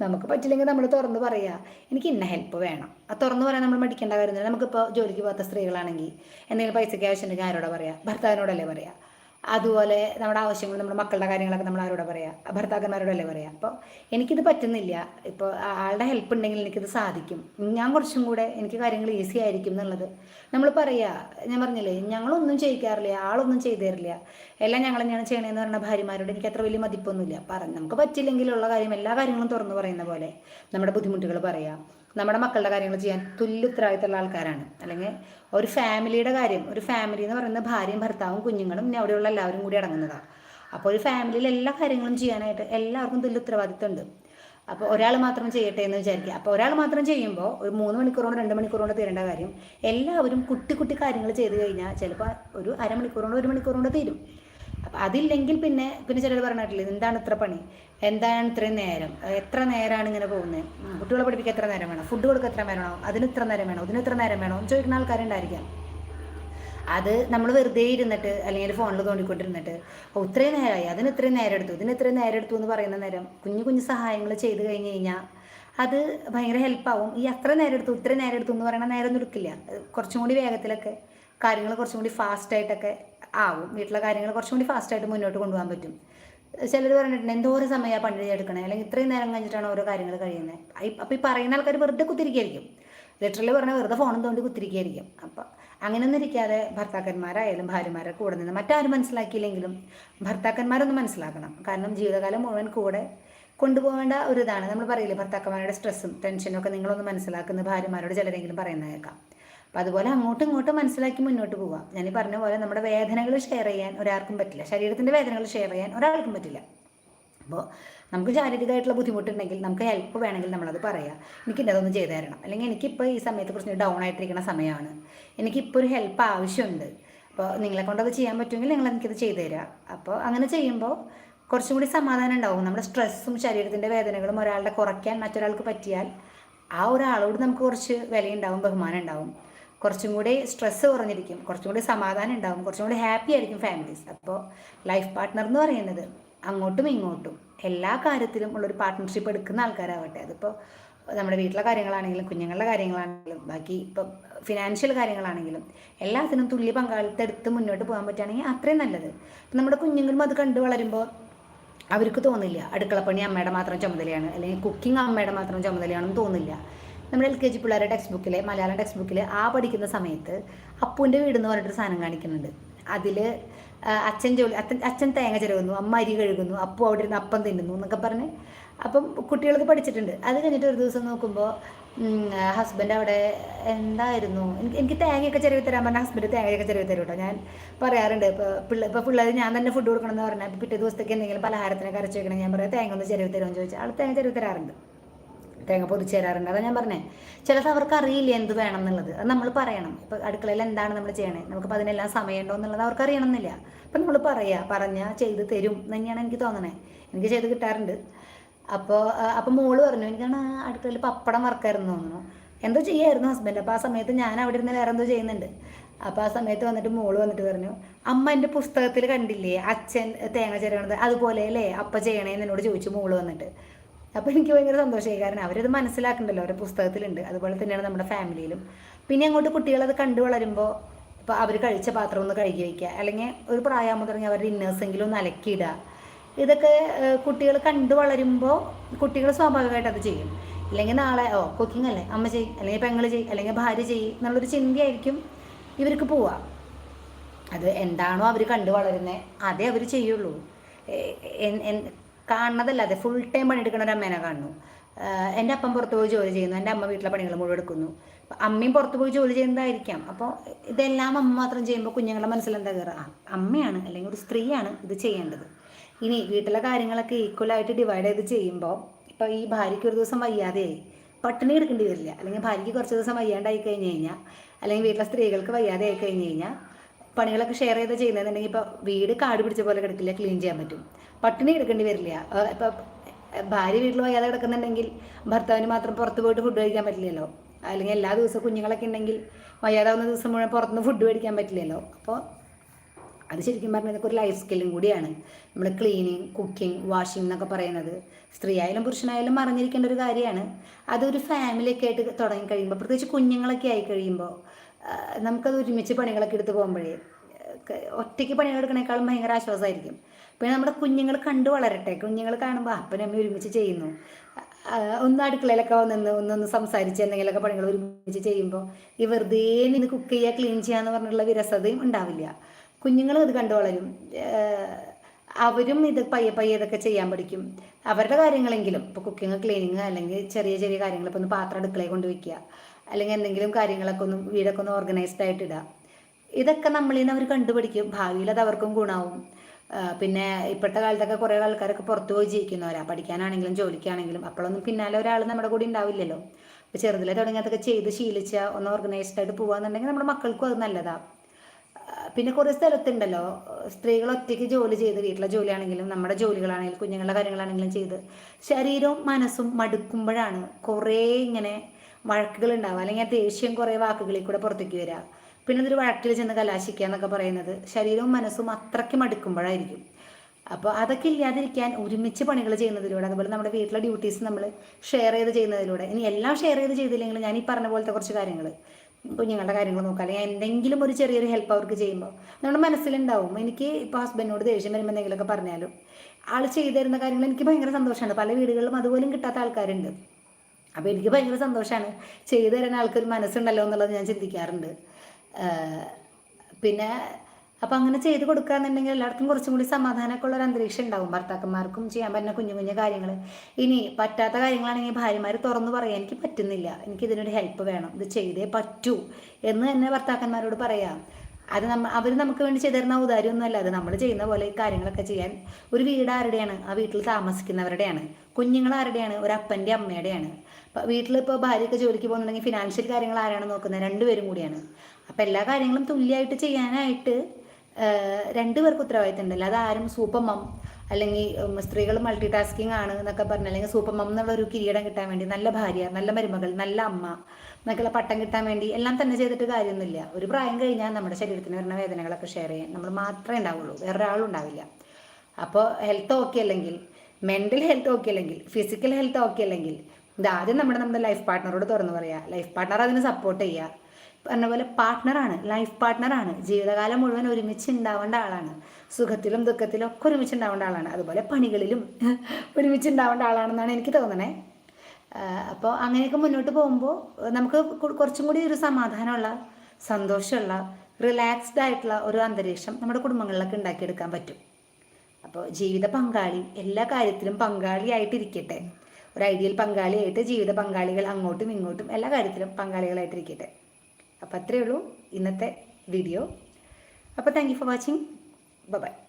നമുക്ക് പറ്റില്ലെങ്കിൽ നമ്മൾ തുറന്ന് പറയാ. എനിക്ക് ഇന്ന ഹെൽപ്പ് വേണം. ആ തുറന്ന് പറയാൻ നമ്മൾ മടിക്കേണ്ട കാര്യം നമുക്കിപ്പോൾ ജോലിക്ക് പോകാത്ത സ്ത്രീകളാണെങ്കിൽ എന്തെങ്കിലും പൈസയ്ക്ക് ആവശ്യമുണ്ടെങ്കിൽ ആരോടെ പറയാം? ഭർത്താവിനോടല്ലേ പറയാം? അതുപോലെ നമ്മുടെ ആവശ്യങ്ങൾ നമ്മുടെ മക്കളുടെ കാര്യങ്ങളൊക്കെ നമ്മൾ ആരോടെ പറയാം? ഭർത്താക്കന്മാരോടല്ലേ പറയാം? അപ്പോൾ എനിക്കിത് പറ്റുന്നില്ല. ഇപ്പോൾ ആളുടെ ഹെൽപ്പ് ഉണ്ടെങ്കിൽ എനിക്കിത് സാധിക്കും. ഞാൻ കുറച്ചും കൂടെ എനിക്ക് കാര്യങ്ങൾ ഈസി ആയിരിക്കും എന്നുള്ളത്. നമ്മൾ പറയുക ഞാൻ പറഞ്ഞില്ലേ ഞങ്ങളൊന്നും ചെയ്യിക്കാറില്ല ആളൊന്നും ചെയ്തു തരില്ല എല്ലാം ഞങ്ങൾ തന്നെയാണ് ചെയ്യണമെന്ന് പറഞ്ഞ ഭാര്യമാരോട് എനിക്ക് അത്ര വലിയ മതിപ്പൊന്നുമില്ല. പറഞ്ഞു നമുക്ക് പറ്റില്ലെങ്കിലുള്ള കാര്യം എല്ലാ കാര്യങ്ങളും തുറന്നു പറയുന്ന പോലെ നമ്മുടെ ബുദ്ധിമുട്ടുകൾ പറയാം. നമ്മുടെ മക്കളുടെ കാര്യങ്ങൾ ചെയ്യാൻ തുല്യ ഉത്തരവാദിത്തമുള്ള ആൾക്കാരാണ്. അല്ലെങ്കിൽ ഒരു ഫാമിലിയുടെ കാര്യം ഒരു ഫാമിലി എന്ന് പറയുന്നത് ഭാര്യയും ഭർത്താവും കുഞ്ഞുങ്ങളും പിന്നെ അവിടെയുള്ള എല്ലാവരും കൂടി അടങ്ങുന്നതാണ് അപ്പോൾ ഒരു ഫാമിലിയിൽ എല്ലാ കാര്യങ്ങളും ചെയ്യാനായിട്ട് എല്ലാവർക്കും തുല്യ ഉത്തരവാദിത്തം ഉണ്ട് അപ്പോൾ ഒരാൾ മാത്രം ചെയ്യട്ടെ എന്ന് വിചാരിക്കുക. അപ്പോൾ ഒരാൾ മാത്രം ചെയ്യുമ്പോൾ ഒരു മൂന്ന് മണിക്കൂറുകൊണ്ട് രണ്ട് മണിക്കൂറുകൊണ്ട് തീരേണ്ട കാര്യം എല്ലാവരും കുട്ടി കുട്ടി കാര്യങ്ങൾ ചെയ്ത് കഴിഞ്ഞാൽ ചിലപ്പോൾ ഒരു അരമണിക്കൂറുകൊണ്ട് ഒരു മണിക്കൂറുകൊണ്ട് തീരും. അപ്പം അതില്ലെങ്കിൽ പിന്നെ പിന്നെ ചിലർ പറഞ്ഞിട്ടില്ല എന്താണ് ഇത്ര പണി? എന്താണ് ഇത്രയും നേരം? എത്ര നേരമാണ് ഇങ്ങനെ പോകുന്നത് കുട്ടികളെ പഠിപ്പിക്കാൻ എത്ര നേരം വേണം? ഫുഡ് കൊടുക്കാൻ എത്ര നേരം വേണം? അതിന് ഇത്ര നേരം വേണം? ഇതിന് ഇത്ര നേരം വേണം? എന്ന് ചോദിക്കുന്ന ആൾക്കാരുണ്ടായിരിക്കാം. അത് നമ്മൾ വെറുതെ ഇരുന്നിട്ട് അല്ലെങ്കിൽ ഫോണിൽ തോണ്ടിക്കൊണ്ടിരുന്നിട്ട് ഓ ഇത്രയും നേരമായി അതിന് ഇത്രയും നേരം എടുത്തു ഇതിന് ഇത്രയും നേരം എടുത്തു എന്ന് പറയുന്ന നേരം കുഞ്ഞു കുഞ്ഞു സഹായങ്ങൾ ചെയ്തു കഴിഞ്ഞ് കഴിഞ്ഞാൽ അത് ഭയങ്കര ഹെൽപ്പാവും ഈ അത്ര നേരം എടുത്തു ഇത്രയും നേരം എടുത്തു എന്ന് പറയുന്ന നേരം എടുക്കില്ല. കുറച്ചും കൂടി വേഗത്തിലൊക്കെ കാര്യങ്ങൾ കുറച്ചും കൂടി ഫാസ്റ്റായിട്ടൊക്കെ ആവും വീട്ടിലെ കാര്യങ്ങൾ കുറച്ചും കൂടി ഫാസ്റ്റായിട്ട് മുന്നോട്ട് കൊണ്ടുപോകാൻ പറ്റും. ചിലർ പറഞ്ഞിട്ടുണ്ട് എന്തോരം സമയമാണ് പണി എടുക്കണേ അല്ലെങ്കിൽ ഇത്രയും നേരം കഴിഞ്ഞിട്ടാണ് ഓരോ കാര്യങ്ങൾ കഴിയുന്നത്? അപ്പോൾ ഈ പറയുന്ന ആൾക്കാർ വെറുതെ കുത്തിരിക്കായിരിക്കും. ലിറ്ററലി പറഞ്ഞാൽ വെറുതെ ഫോണും തോണ്ടി കുത്തിരിക്കായിരിക്കും. അപ്പം അങ്ങനെയൊന്നും ഇരിക്കാതെ ഭർത്താക്കന്മാരായാലും ഭാര്യമാരെ കൂടെ നിന്ന് മറ്റാരും മനസ്സിലാക്കിയില്ലെങ്കിലും ഭർത്താക്കന്മാരൊന്ന് മനസ്സിലാക്കണം. കാരണം ജീവിതകാലം മുഴുവൻ കൂടെ കൊണ്ടുപോകേണ്ട ഒരു ഇതാണ്. നമ്മൾ പറയില്ലേ ഭർത്താക്കന്മാരുടെ സ്ട്രെസ്സും ടെൻഷനും ഒക്കെ നിങ്ങളൊന്ന് മനസ്സിലാക്കുന്ന ഭാര്യമാരോട് ചിലരെങ്കിലും പറയുന്നത് കേൾക്കാം അപ്പം അതുപോലെ അങ്ങോട്ടും ഇങ്ങോട്ടും മനസ്സിലാക്കി മുന്നോട്ട് പോവാം. ഞാൻ ഈ പറഞ്ഞ പോലെ നമ്മുടെ വേദനകൾ ഷെയർ ചെയ്യാൻ ഒരാൾക്കും പറ്റില്ല. ശരീരത്തിന്റെ വേദനകൾ ഷെയർ ചെയ്യാൻ ഒരാൾക്കും പറ്റില്ല. അപ്പോൾ നമുക്ക് ശാരീരികമായിട്ടുള്ള ബുദ്ധിമുട്ടുണ്ടെങ്കിൽ നമുക്ക് ഹെൽപ്പ് വേണമെങ്കിൽ നമ്മളത് പറയാം. എനിക്ക് ഇന്നതൊന്ന് ചെയ്തു തരണം. അല്ലെങ്കിൽ എനിക്കിപ്പോൾ ഈ സമയത്ത് കുറച്ച് ഡൗൺ ആയിട്ടിരിക്കുന്ന സമയമാണ്. എനിക്കിപ്പോൾ ഒരു ഹെൽപ്പ് ആവശ്യമുണ്ട്. അപ്പോൾ നിങ്ങളെ കൊണ്ടത് ചെയ്യാൻ പറ്റുമെങ്കിൽ നിങ്ങൾ എനിക്കത് ചെയ്തു തരാം. അപ്പോൾ അങ്ങനെ ചെയ്യുമ്പോൾ കുറച്ചും കൂടി സമാധാനം ഉണ്ടാവും. നമ്മുടെ സ്ട്രെസ്സും ശരീരത്തിന്റെ വേദനകളും ഒരാളുടെ കുറയ്ക്കാൻ മറ്റൊരാൾക്ക് പറ്റിയാൽ ആ ഒരാളോട് നമുക്ക് കുറച്ച് വിലയുണ്ടാവും ബഹുമാനം ഉണ്ടാവും. കുറച്ചും കൂടി സ്ട്രെസ്സ് കുറഞ്ഞിരിക്കും. കുറച്ചും കൂടി സമാധാനം ഉണ്ടാകും കുറച്ചും കൂടി ഹാപ്പി ആയിരിക്കും ഫാമിലീസ് അപ്പോൾ ലൈഫ് പാർട്ട്ണർ എന്ന് പറയുന്നത് അങ്ങോട്ടും ഇങ്ങോട്ടും എല്ലാ കാര്യത്തിലും ഉള്ളൊരു പാർട്ട്ണർഷിപ്പ് എടുക്കുന്ന ആൾക്കാരാവട്ടെ. അതിപ്പോൾ നമ്മുടെ വീട്ടിലെ കാര്യങ്ങളാണെങ്കിലും കുഞ്ഞുങ്ങളുടെ കാര്യങ്ങളാണെങ്കിലും ബാക്കി ഇപ്പം ഫിനാൻഷ്യൽ കാര്യങ്ങളാണെങ്കിലും എല്ലാത്തിനും തുല്യ പങ്കാളിത്തം എടുത്ത് മുന്നോട്ട് പോകാൻ പറ്റുകയാണെങ്കിൽ അത്രയും നല്ലത്. നമ്മുടെ കുഞ്ഞുങ്ങളും അത് കണ്ടു വളരുമ്പോൾ അവർക്ക് തോന്നില്ല അടുക്കളപ്പണി അമ്മയുടെ മാത്രം ചുമതലയാണ് അല്ലെങ്കിൽ കുക്കിംഗ് അമ്മയുടെ മാത്രം ചുമതലയാണെന്ന് തോന്നില്ല. നമ്മുടെ എൽ കെ ജി പിള്ളേരുടെ ടെക്സ്റ്റ് ബുക്കിൽ മലയാളം ടെക്സ്റ്റ് ബുക്കിൽ ആ പഠിക്കുന്ന സമയത്ത് അപ്പുവിന്റെ വീട് എന്ന് പറഞ്ഞിട്ടൊരു സാധനം കാണിക്കുന്നുണ്ട്. അതിൽ അച്ഛൻ ജോലി അച്ഛൻ അച്ഛൻ തേങ്ങ ചിരവുന്നു അമ്മ അരി കഴുകുന്നു അപ്പു അവിടെ ഇരുന്ന് അപ്പം തിന്നുന്നു എന്നൊക്കെ പറഞ്ഞ്. അപ്പം കുട്ടികൾക്ക് പഠിച്ചിട്ടുണ്ട്. അത് കഴിഞ്ഞിട്ട് ഒരു ദിവസം നോക്കുമ്പോൾ ഹസ്ബൻഡ് അവിടെ എന്തായിരുന്നു? എനിക്ക് എനിക്ക് തേങ്ങയൊക്കെ ചെറിയ തരാൻ പറഞ്ഞാൽ ഹസ്ബൻഡ് തേങ്ങയൊക്കെ ചെറിയ തരും കേട്ടോ ഞാൻ പറയാറുണ്ട് ഇപ്പോൾ പിള്ളേർ ഇപ്പോൾ പിള്ളേർ ഞാൻ തന്നെ ഫുഡ് കൊടുക്കണമെന്ന് പറഞ്ഞാൽ പിറ്റേ ദിവസത്തേക്ക് എന്തെങ്കിലും പലഹാരത്തിനൊക്കെ അരച്ച് വെക്കണം ഞാൻ പറയാം തേങ്ങ ഒന്ന് ചെറിയ തരുമെന്ന് ചോദിച്ചാൽ ആൾ തേങ്ങ ചെറിയ തരാറുണ്ട്. തേങ്ങ പൊതിച്ച് തരാറുണ്ട് അതാ ഞാൻ പറഞ്ഞേ. ചിലത് അവർക്ക് അറിയില്ല എന്ത് വേണം എന്നുള്ളത് അത് നമ്മൾ പറയണം. ഇപ്പൊ അടുക്കളയിൽ എന്താണ് നമ്മൾ ചെയ്യണേ? നമുക്കിപ്പോൾ അതിനെല്ലാം സമയമുണ്ടോ എന്നുള്ളത് അവർക്ക് അറിയണമെന്നില്ല അപ്പം നമ്മൾ പറയാ പറഞ്ഞാൽ ചെയ്ത് തരും എന്ന് എനിക്ക് തോന്നണേ. എനിക്ക് ചെയ്ത് കിട്ടാറുണ്ട്. അപ്പോൾ അപ്പോൾ മോൾ പറഞ്ഞു എനിക്കാണ് അടുക്കളയിൽ പപ്പടം വറക്കായിരുന്നു തോന്നുന്നു. എന്തോ ചെയ്യായിരുന്നു ഹസ്ബൻഡ്? അപ്പോൾ ആ സമയത്ത് ഞാൻ അവിടെ ഇരുന്ന് വേറെ എന്തോ ചെയ്യുന്നുണ്ട്. അപ്പോൾ ആ സമയത്ത് വന്നിട്ട് മോൾ വന്നിട്ട് പറഞ്ഞു അമ്മ എന്റെ പുസ്തകത്തിൽ കണ്ടില്ലേ അച്ഛൻ തേങ്ങ ചേരണത് അതുപോലെ അല്ലേ അപ്പ ചെയ്യണേന്ന് എന്നോട് ചോദിച്ചു മോൾ വന്നിട്ട്. അപ്പോൾ എനിക്ക് ഭയങ്കര സന്തോഷമായി. കാരണം അവരത് മനസ്സിലാക്കണ്ടല്ലോ അവരുടെ പുസ്തകത്തിലുണ്ട്. അതുപോലെ തന്നെയാണ് നമ്മുടെ ഫാമിലിയിലും. പിന്നെ അങ്ങോട്ട് കുട്ടികളത് കണ്ടു വളരുമ്പോൾ ഇപ്പോൾ അവർ കഴിച്ച പാത്രം ഒന്ന് കഴുകി വയ്ക്കുക അല്ലെങ്കിൽ ഒരു പ്രായമാകുമ്പോൾ തുടങ്ങി അവരുടെ ഇന്നേഴ്സെങ്കിലും ഒന്ന് അലക്കിയിടുക. ഇതൊക്കെ കുട്ടികൾ കണ്ടു വളരുമ്പോൾ കുട്ടികൾ സ്വാഭാവികമായിട്ട് അത് ചെയ്യും. അല്ലെങ്കിൽ നാളെ ഓ കുക്കിംഗ് അല്ലേ അമ്മ ചെയ്യും അല്ലെങ്കിൽ പെങ്ങൾ ചെയ്യും അല്ലെങ്കിൽ ഭാര്യ ചെയ്യും എന്നുള്ളൊരു ചിന്തയായിരിക്കും ഇവർക്ക് പോവുക. അത് എന്താണോ അവർ കണ്ടു വളരുന്നത് അതേ അവർ ചെയ്യുള്ളൂ. കാണുന്നതല്ലാതെ ഫുൾ ടൈം പണിയെടുക്കണ ഒരു അമ്മേനെ കാണുന്നു. എന്റെ അപ്പം പുറത്ത് പോയി ജോലി ചെയ്യുന്നു. എന്റെ അമ്മ വീട്ടിലെ പണികൾ മുഴുവൻ എടുക്കുന്നു. അമ്മയും പുറത്ത് പോയി ജോലി ചെയ്യുന്നതായിരിക്കാം. അപ്പോൾ ഇതെല്ലാം അമ്മ മാത്രം ചെയ്യുമ്പോൾ കുഞ്ഞുങ്ങളുടെ മനസ്സിൽ എന്താ കയറുക? അമ്മയാണ് അല്ലെങ്കിൽ ഒരു സ്ത്രീയാണ് ഇത് ചെയ്യേണ്ടത്. ഇനി വീട്ടിലെ കാര്യങ്ങളൊക്കെ ഈക്വലായിട്ട് ഡിവൈഡ് ചെയ്ത് ചെയ്യുമ്പോൾ ഇപ്പോൾ ഈ ഭാര്യയ്ക്ക് ഒരു ദിവസം വയ്യാതെയായി. പട്ടിണി എടുക്കേണ്ടി വരില്ല. അല്ലെങ്കിൽ ഭാര്യയ്ക്ക് കുറച്ച് ദിവസം വയ്യാണ്ടായി കഴിഞ്ഞ് കഴിഞ്ഞാൽ അല്ലെങ്കിൽ വീട്ടിലെ സ്ത്രീകൾക്ക് വയ്യാതെ ആയി കഴിഞ്ഞ് കഴിഞ്ഞാൽ പണികളൊക്കെ ഷെയർ ചെയ്ത് ചെയ്യുന്നതെന്നുണ്ടെങ്കിൽ ഇപ്പോൾ വീട് കാട് പിടിച്ച പോലെ കിടക്കില്ല ക്ലീൻ ചെയ്യാൻ പറ്റും. പട്ടിണി എടുക്കേണ്ടി വരില്ല. ഇപ്പം ഭാര്യ വീട്ടിൽ വയ്യാതെ കിടക്കുന്നുണ്ടെങ്കിൽ ഭർത്താവിന് മാത്രം പുറത്ത് പോയിട്ട് ഫുഡ് കഴിക്കാൻ പറ്റില്ലല്ലോ. അല്ലെങ്കിൽ എല്ലാ ദിവസവും കുഞ്ഞുങ്ങളൊക്കെ ഉണ്ടെങ്കിൽ വയ്യാതാവുന്ന ദിവസം മുഴുവൻ പുറത്തുനിന്ന് ഫുഡ് മേടിക്കാൻ പറ്റില്ലല്ലോ. അപ്പോൾ അത് ശരിക്കും പറഞ്ഞാൽ ഒരു ലൈഫ് സ്കില്ലും കൂടിയാണ്. നമ്മൾ ക്ലീനിങ് കുക്കിംഗ് വാഷിംഗ് എന്നൊക്കെ പറയുന്നത്. സ്ത്രീ ആയാലും പുരുഷനായാലും അറിഞ്ഞിരിക്കേണ്ട ഒരു കാര്യമാണ്. അതൊരു ഫാമിലിയൊക്കെ ആയിട്ട് തുടങ്ങി കഴിയുമ്പോൾ പ്രത്യേകിച്ച് കുഞ്ഞുങ്ങളൊക്കെ ആയി കഴിയുമ്പോൾ നമുക്കത് ഒരുമിച്ച് പണികളൊക്കെ എടുത്ത് പോകുമ്പോഴേ ഒറ്റയ്ക്ക് പണികളെടുക്കണേക്കാളും ഭയങ്കര ആശ്വാസമായിരിക്കും. പിന്നെ നമ്മുടെ കുഞ്ഞുങ്ങൾ കണ്ടു വളരട്ടെ. കുഞ്ഞുങ്ങൾ കാണുമ്പോൾ അപ്പനമ്മ ഒരുമിച്ച് ചെയ്യുന്നു. ഒന്ന് അടുക്കളയിലൊക്കെ വന്ന് ഒന്നൊന്ന് സംസാരിച്ച് എന്തെങ്കിലുമൊക്കെ പണികൾ ഒരുമിച്ച് ചെയ്യുമ്പോൾ ഈ വെറുതെ നിന്ന് കുക്ക് ചെയ്യുക ക്ലീൻ ചെയ്യുക എന്ന് പറഞ്ഞുള്ള വിരസതയും ഉണ്ടാവില്ല. കുഞ്ഞുങ്ങളും ഇത് കണ്ടു വളരും. അവരും ഇത് പയ്യെ പയ്യെ ഇതൊക്കെ ചെയ്യാൻ പഠിക്കും. അവരുടെ കാര്യങ്ങളെങ്കിലും ഇപ്പോൾ കുക്കിങ് ക്ലീനിങ് അല്ലെങ്കിൽ ചെറിയ ചെറിയ കാര്യങ്ങൾ ഇപ്പോൾ ഒന്ന് പാത്രം അടുക്കളയിൽ കൊണ്ട് വയ്ക്കുക അല്ലെങ്കിൽ എന്തെങ്കിലും കാര്യങ്ങളൊക്കെ ഒന്ന് വീടൊക്കെ ഒന്ന് ഓർഗനൈസ്ഡ് ആയിട്ട് ഇടുക ഇതൊക്കെ നമ്മളിൽ നിന്ന് അവർ കണ്ടുപിടിക്കും ഭാവിയിൽ അത് അവർക്കും ഗുണമാവും പിന്നെ ഇപ്പോഴത്തെ കാലത്തൊക്കെ കുറേ ആൾക്കാരൊക്കെ പുറത്തു പോയി ജീവിക്കുന്നവരാ. പഠിക്കാനാണെങ്കിലും ജോലിക്കാണെങ്കിലും അപ്പോഴൊന്നും പിന്നാലെ ഒരാൾ നമ്മുടെ കൂടെ ഉണ്ടാവില്ലല്ലോ. അപ്പോൾ ചെറുതിലെ തുടങ്ങി അതൊക്കെ ചെയ്ത് ശീലിച്ച ഒന്ന് ഓർഗനൈസ്ഡ് ആയിട്ട് പോകാന്നുണ്ടെങ്കിൽ നമ്മുടെ മക്കൾക്കും അത് നല്ലതാണ് പിന്നെ കുറേ സ്ഥലത്തുണ്ടല്ലോ. സ്ത്രീകൾ ഒറ്റയ്ക്ക് ജോലി ചെയ്ത് വീട്ടിലെ ജോലിയാണെങ്കിലും നമ്മുടെ ജോലികളാണെങ്കിലും കുഞ്ഞുങ്ങളുടെ കാര്യങ്ങളാണെങ്കിലും ചെയ്ത് ശരീരവും മനസ്സും മടുക്കുമ്പോഴാണ് കുറേ ഇങ്ങനെ വഴക്കുകൾ ഉണ്ടാവുക. അല്ലെങ്കിൽ ദേഷ്യം കുറേ വാക്കുകളിൽ കൂടെ പുറത്തേക്ക് വരിക. പിന്നെ അതൊരു വഴക്കിൽ ചെന്ന് കലാശിക്കുക എന്നൊക്കെ പറയുന്നത്. ശരീരവും മനസ്സും അത്രയ്ക്ക് മടുക്കുമ്പോഴായിരിക്കും. അപ്പോൾ അതൊക്കെ ഇല്ലാതിരിക്കാൻ ഒരുമിച്ച് പണികൾ ചെയ്യുന്നതിലൂടെ അതുപോലെ നമ്മുടെ വീട്ടിലെ ഡ്യൂട്ടീസ് നമ്മൾ ഷെയർ ചെയ്ത് ചെയ്യുന്നതിലൂടെ ഇനി എല്ലാം ഷെയർ ചെയ്ത് ചെയ്തില്ലെങ്കിലും ഞാൻ ഈ പറഞ്ഞ പോലത്തെ കുറച്ച് കാര്യങ്ങൾ കുഞ്ഞുങ്ങളുടെ കാര്യങ്ങൾ നോക്കുക. അല്ലെങ്കിൽ എന്തെങ്കിലും ഒരു ചെറിയൊരു ഹെൽപ്പ് അവർക്ക് ചെയ്യുമ്പോൾ നമ്മുടെ മനസ്സിലുണ്ടാവും. എനിക്ക് ഇപ്പോൾ ഹസ്ബൻഡിനോട് ദേഷ്യം വരുമ്പോൾ എന്തെങ്കിലുമൊക്കെ പറഞ്ഞാലും ആൾ ചെയ്തു തരുന്ന കാര്യങ്ങൾ എനിക്ക് ഭയങ്കര സന്തോഷമാണ്. പല വീടുകളിലും അതുപോലും കിട്ടാത്ത ആൾക്കാരുണ്ട്. അപ്പോൾ എനിക്ക് ഭയങ്കര സന്തോഷമാണ്. ചെയ്തു തരാൻ ആൾക്കൊരു മനസ്സുണ്ടല്ലോ എന്നുള്ളത് ഞാൻ ചിന്തിക്കാറുണ്ട്. പിന്നെ അപ്പോൾ അങ്ങനെ ചെയ്ത് കൊടുക്കുകയെന്നുണ്ടെങ്കിൽ എല്ലാവർക്കും കുറച്ചും കൂടി സമാധാനമൊക്കെ ഉള്ള ഒരു അന്തരീക്ഷം ഉണ്ടാവും ഭർത്താക്കന്മാർക്കും ചെയ്യാൻ പറ്റുന്ന കുഞ്ഞു കുഞ്ഞു കാര്യങ്ങൾ ഇനി പറ്റാത്ത കാര്യങ്ങളാണെങ്കിൽ ഭാര്യമാർ തുറന്നു പറയാൻ എനിക്ക് പറ്റുന്നില്ല. എനിക്ക് ഇതിനൊരു ഹെൽപ്പ് വേണം. ഇത് ചെയ്തേ പറ്റൂ. എന്ന് തന്നെ ഭർത്താക്കന്മാരോട് പറയാം. അത് നമ്മ അവർ നമുക്ക് വേണ്ടി ചെയ്തു തരുന്ന ഔദാര്യമൊന്നുമല്ല. അത് നമ്മൾ ചെയ്യുന്ന പോലെ ഈ കാര്യങ്ങളൊക്കെ ചെയ്യാൻ ഒരു വീട് ആരുടെയാണ്? ആ വീട്ടിൽ താമസിക്കുന്നവരുടെയാണ്. കുഞ്ഞുങ്ങൾ ആരുടെയാണ്? ഒരു അപ്പന്റെ അമ്മയുടെയാണ്. വീട്ടിൽ വീട്ടിലിപ്പോൾ ഭാര്യയൊക്കെ ജോലിക്ക് പോകുന്നുണ്ടെങ്കിൽ ഫിനാൻഷ്യൽ കാര്യങ്ങൾ ആരാണ് നോക്കുന്നത്? രണ്ടുപേരും കൂടിയാണ്. അപ്പം എല്ലാ കാര്യങ്ങളും തുല്യമായിട്ട് ചെയ്യാനായിട്ട് രണ്ടു പേർക്ക് ഉത്തരവാദിത്തം ഉണ്ടല്ലോ അതാരും സൂപ്പർ മം അല്ലെങ്കിൽ സ്ത്രീകൾ മൾട്ടി ടാസ്കിങ് ആണ് എന്നൊക്കെ പറഞ്ഞ അല്ലെങ്കിൽ സൂപ്പർ മം എന്നുള്ള ഒരു കിരീടം കിട്ടാൻ വേണ്ടി നല്ല ഭാര്യ നല്ല മരുമകൾ നല്ല അമ്മ എന്നൊക്കെയുള്ള പട്ടം കിട്ടാൻ വേണ്ടി എല്ലാം തന്നെ ചെയ്തിട്ട് കാര്യമൊന്നുമില്ല. ഒരു പ്രായം കഴിഞ്ഞാൽ നമ്മുടെ ശരീരത്തിന് വരുന്ന വേദനകളൊക്കെ ഷെയർ ചെയ്യാൻ നമ്മൾ മാത്രമേ ഉണ്ടാവുള്ളൂ. വേറൊരാളും ഉണ്ടാവില്ല. അപ്പോൾ ഹെൽത്ത് ഓക്കെ അല്ലെങ്കിൽ മെന്റൽ ഹെൽത്ത് ഓക്കെ അല്ലെങ്കിൽ ഫിസിക്കൽ ഹെൽത്ത് ഓക്കെ അല്ലെങ്കിൽ ഇത് ആദ്യം നമ്മുടെ നമ്മുടെ ലൈഫ് പാർട്ട്ണറോട് തുറന്നു പറയുക ലൈഫ് പാർട്ട്ണർ അതിന് സപ്പോർട്ട് ചെയ്യുക പറഞ്ഞ പോലെ പാർട്ട്ണറാണ് ലൈഫ് പാർട്ട്ണറാണ് ജീവിതകാലം മുഴുവൻ ഒരുമിച്ച് ഉണ്ടാവേണ്ട ആളാണ്. സുഖത്തിലും ദുഃഖത്തിലും ഒക്കെ ഒരുമിച്ച് ഉണ്ടാവേണ്ട ആളാണ്. അതുപോലെ പണികളിലും ഒരുമിച്ച് ഉണ്ടാവേണ്ട ആളാണെന്നാണ് എനിക്ക് തോന്നണേ. അപ്പോൾ അങ്ങനെയൊക്കെ മുന്നോട്ട് പോകുമ്പോൾ നമുക്ക് കുറച്ചും കൂടി ഒരു സമാധാനമുള്ള സന്തോഷമുള്ള റിലാക്സ്ഡ് ആയിട്ടുള്ള ഒരു അന്തരീക്ഷം നമ്മുടെ കുടുംബങ്ങളിലൊക്കെ ഉണ്ടാക്കിയെടുക്കാൻ പറ്റും. അപ്പോൾ ജീവിത പങ്കാളി എല്ലാ കാര്യത്തിലും പങ്കാളിയായിട്ടിരിക്കട്ടെ ഒരു ഐഡിയൽ പങ്കാളിയായിട്ട് ജീവിത പങ്കാളികൾ അങ്ങോട്ടും ഇങ്ങോട്ടും എല്ലാ കാര്യത്തിലും പങ്കാളികളായിട്ടിരിക്കട്ടെ. അപ്പോൾ അത്രയേ ഉള്ളൂ ഇന്നത്തെ വീഡിയോ അപ്പോൾ thank you for watching bye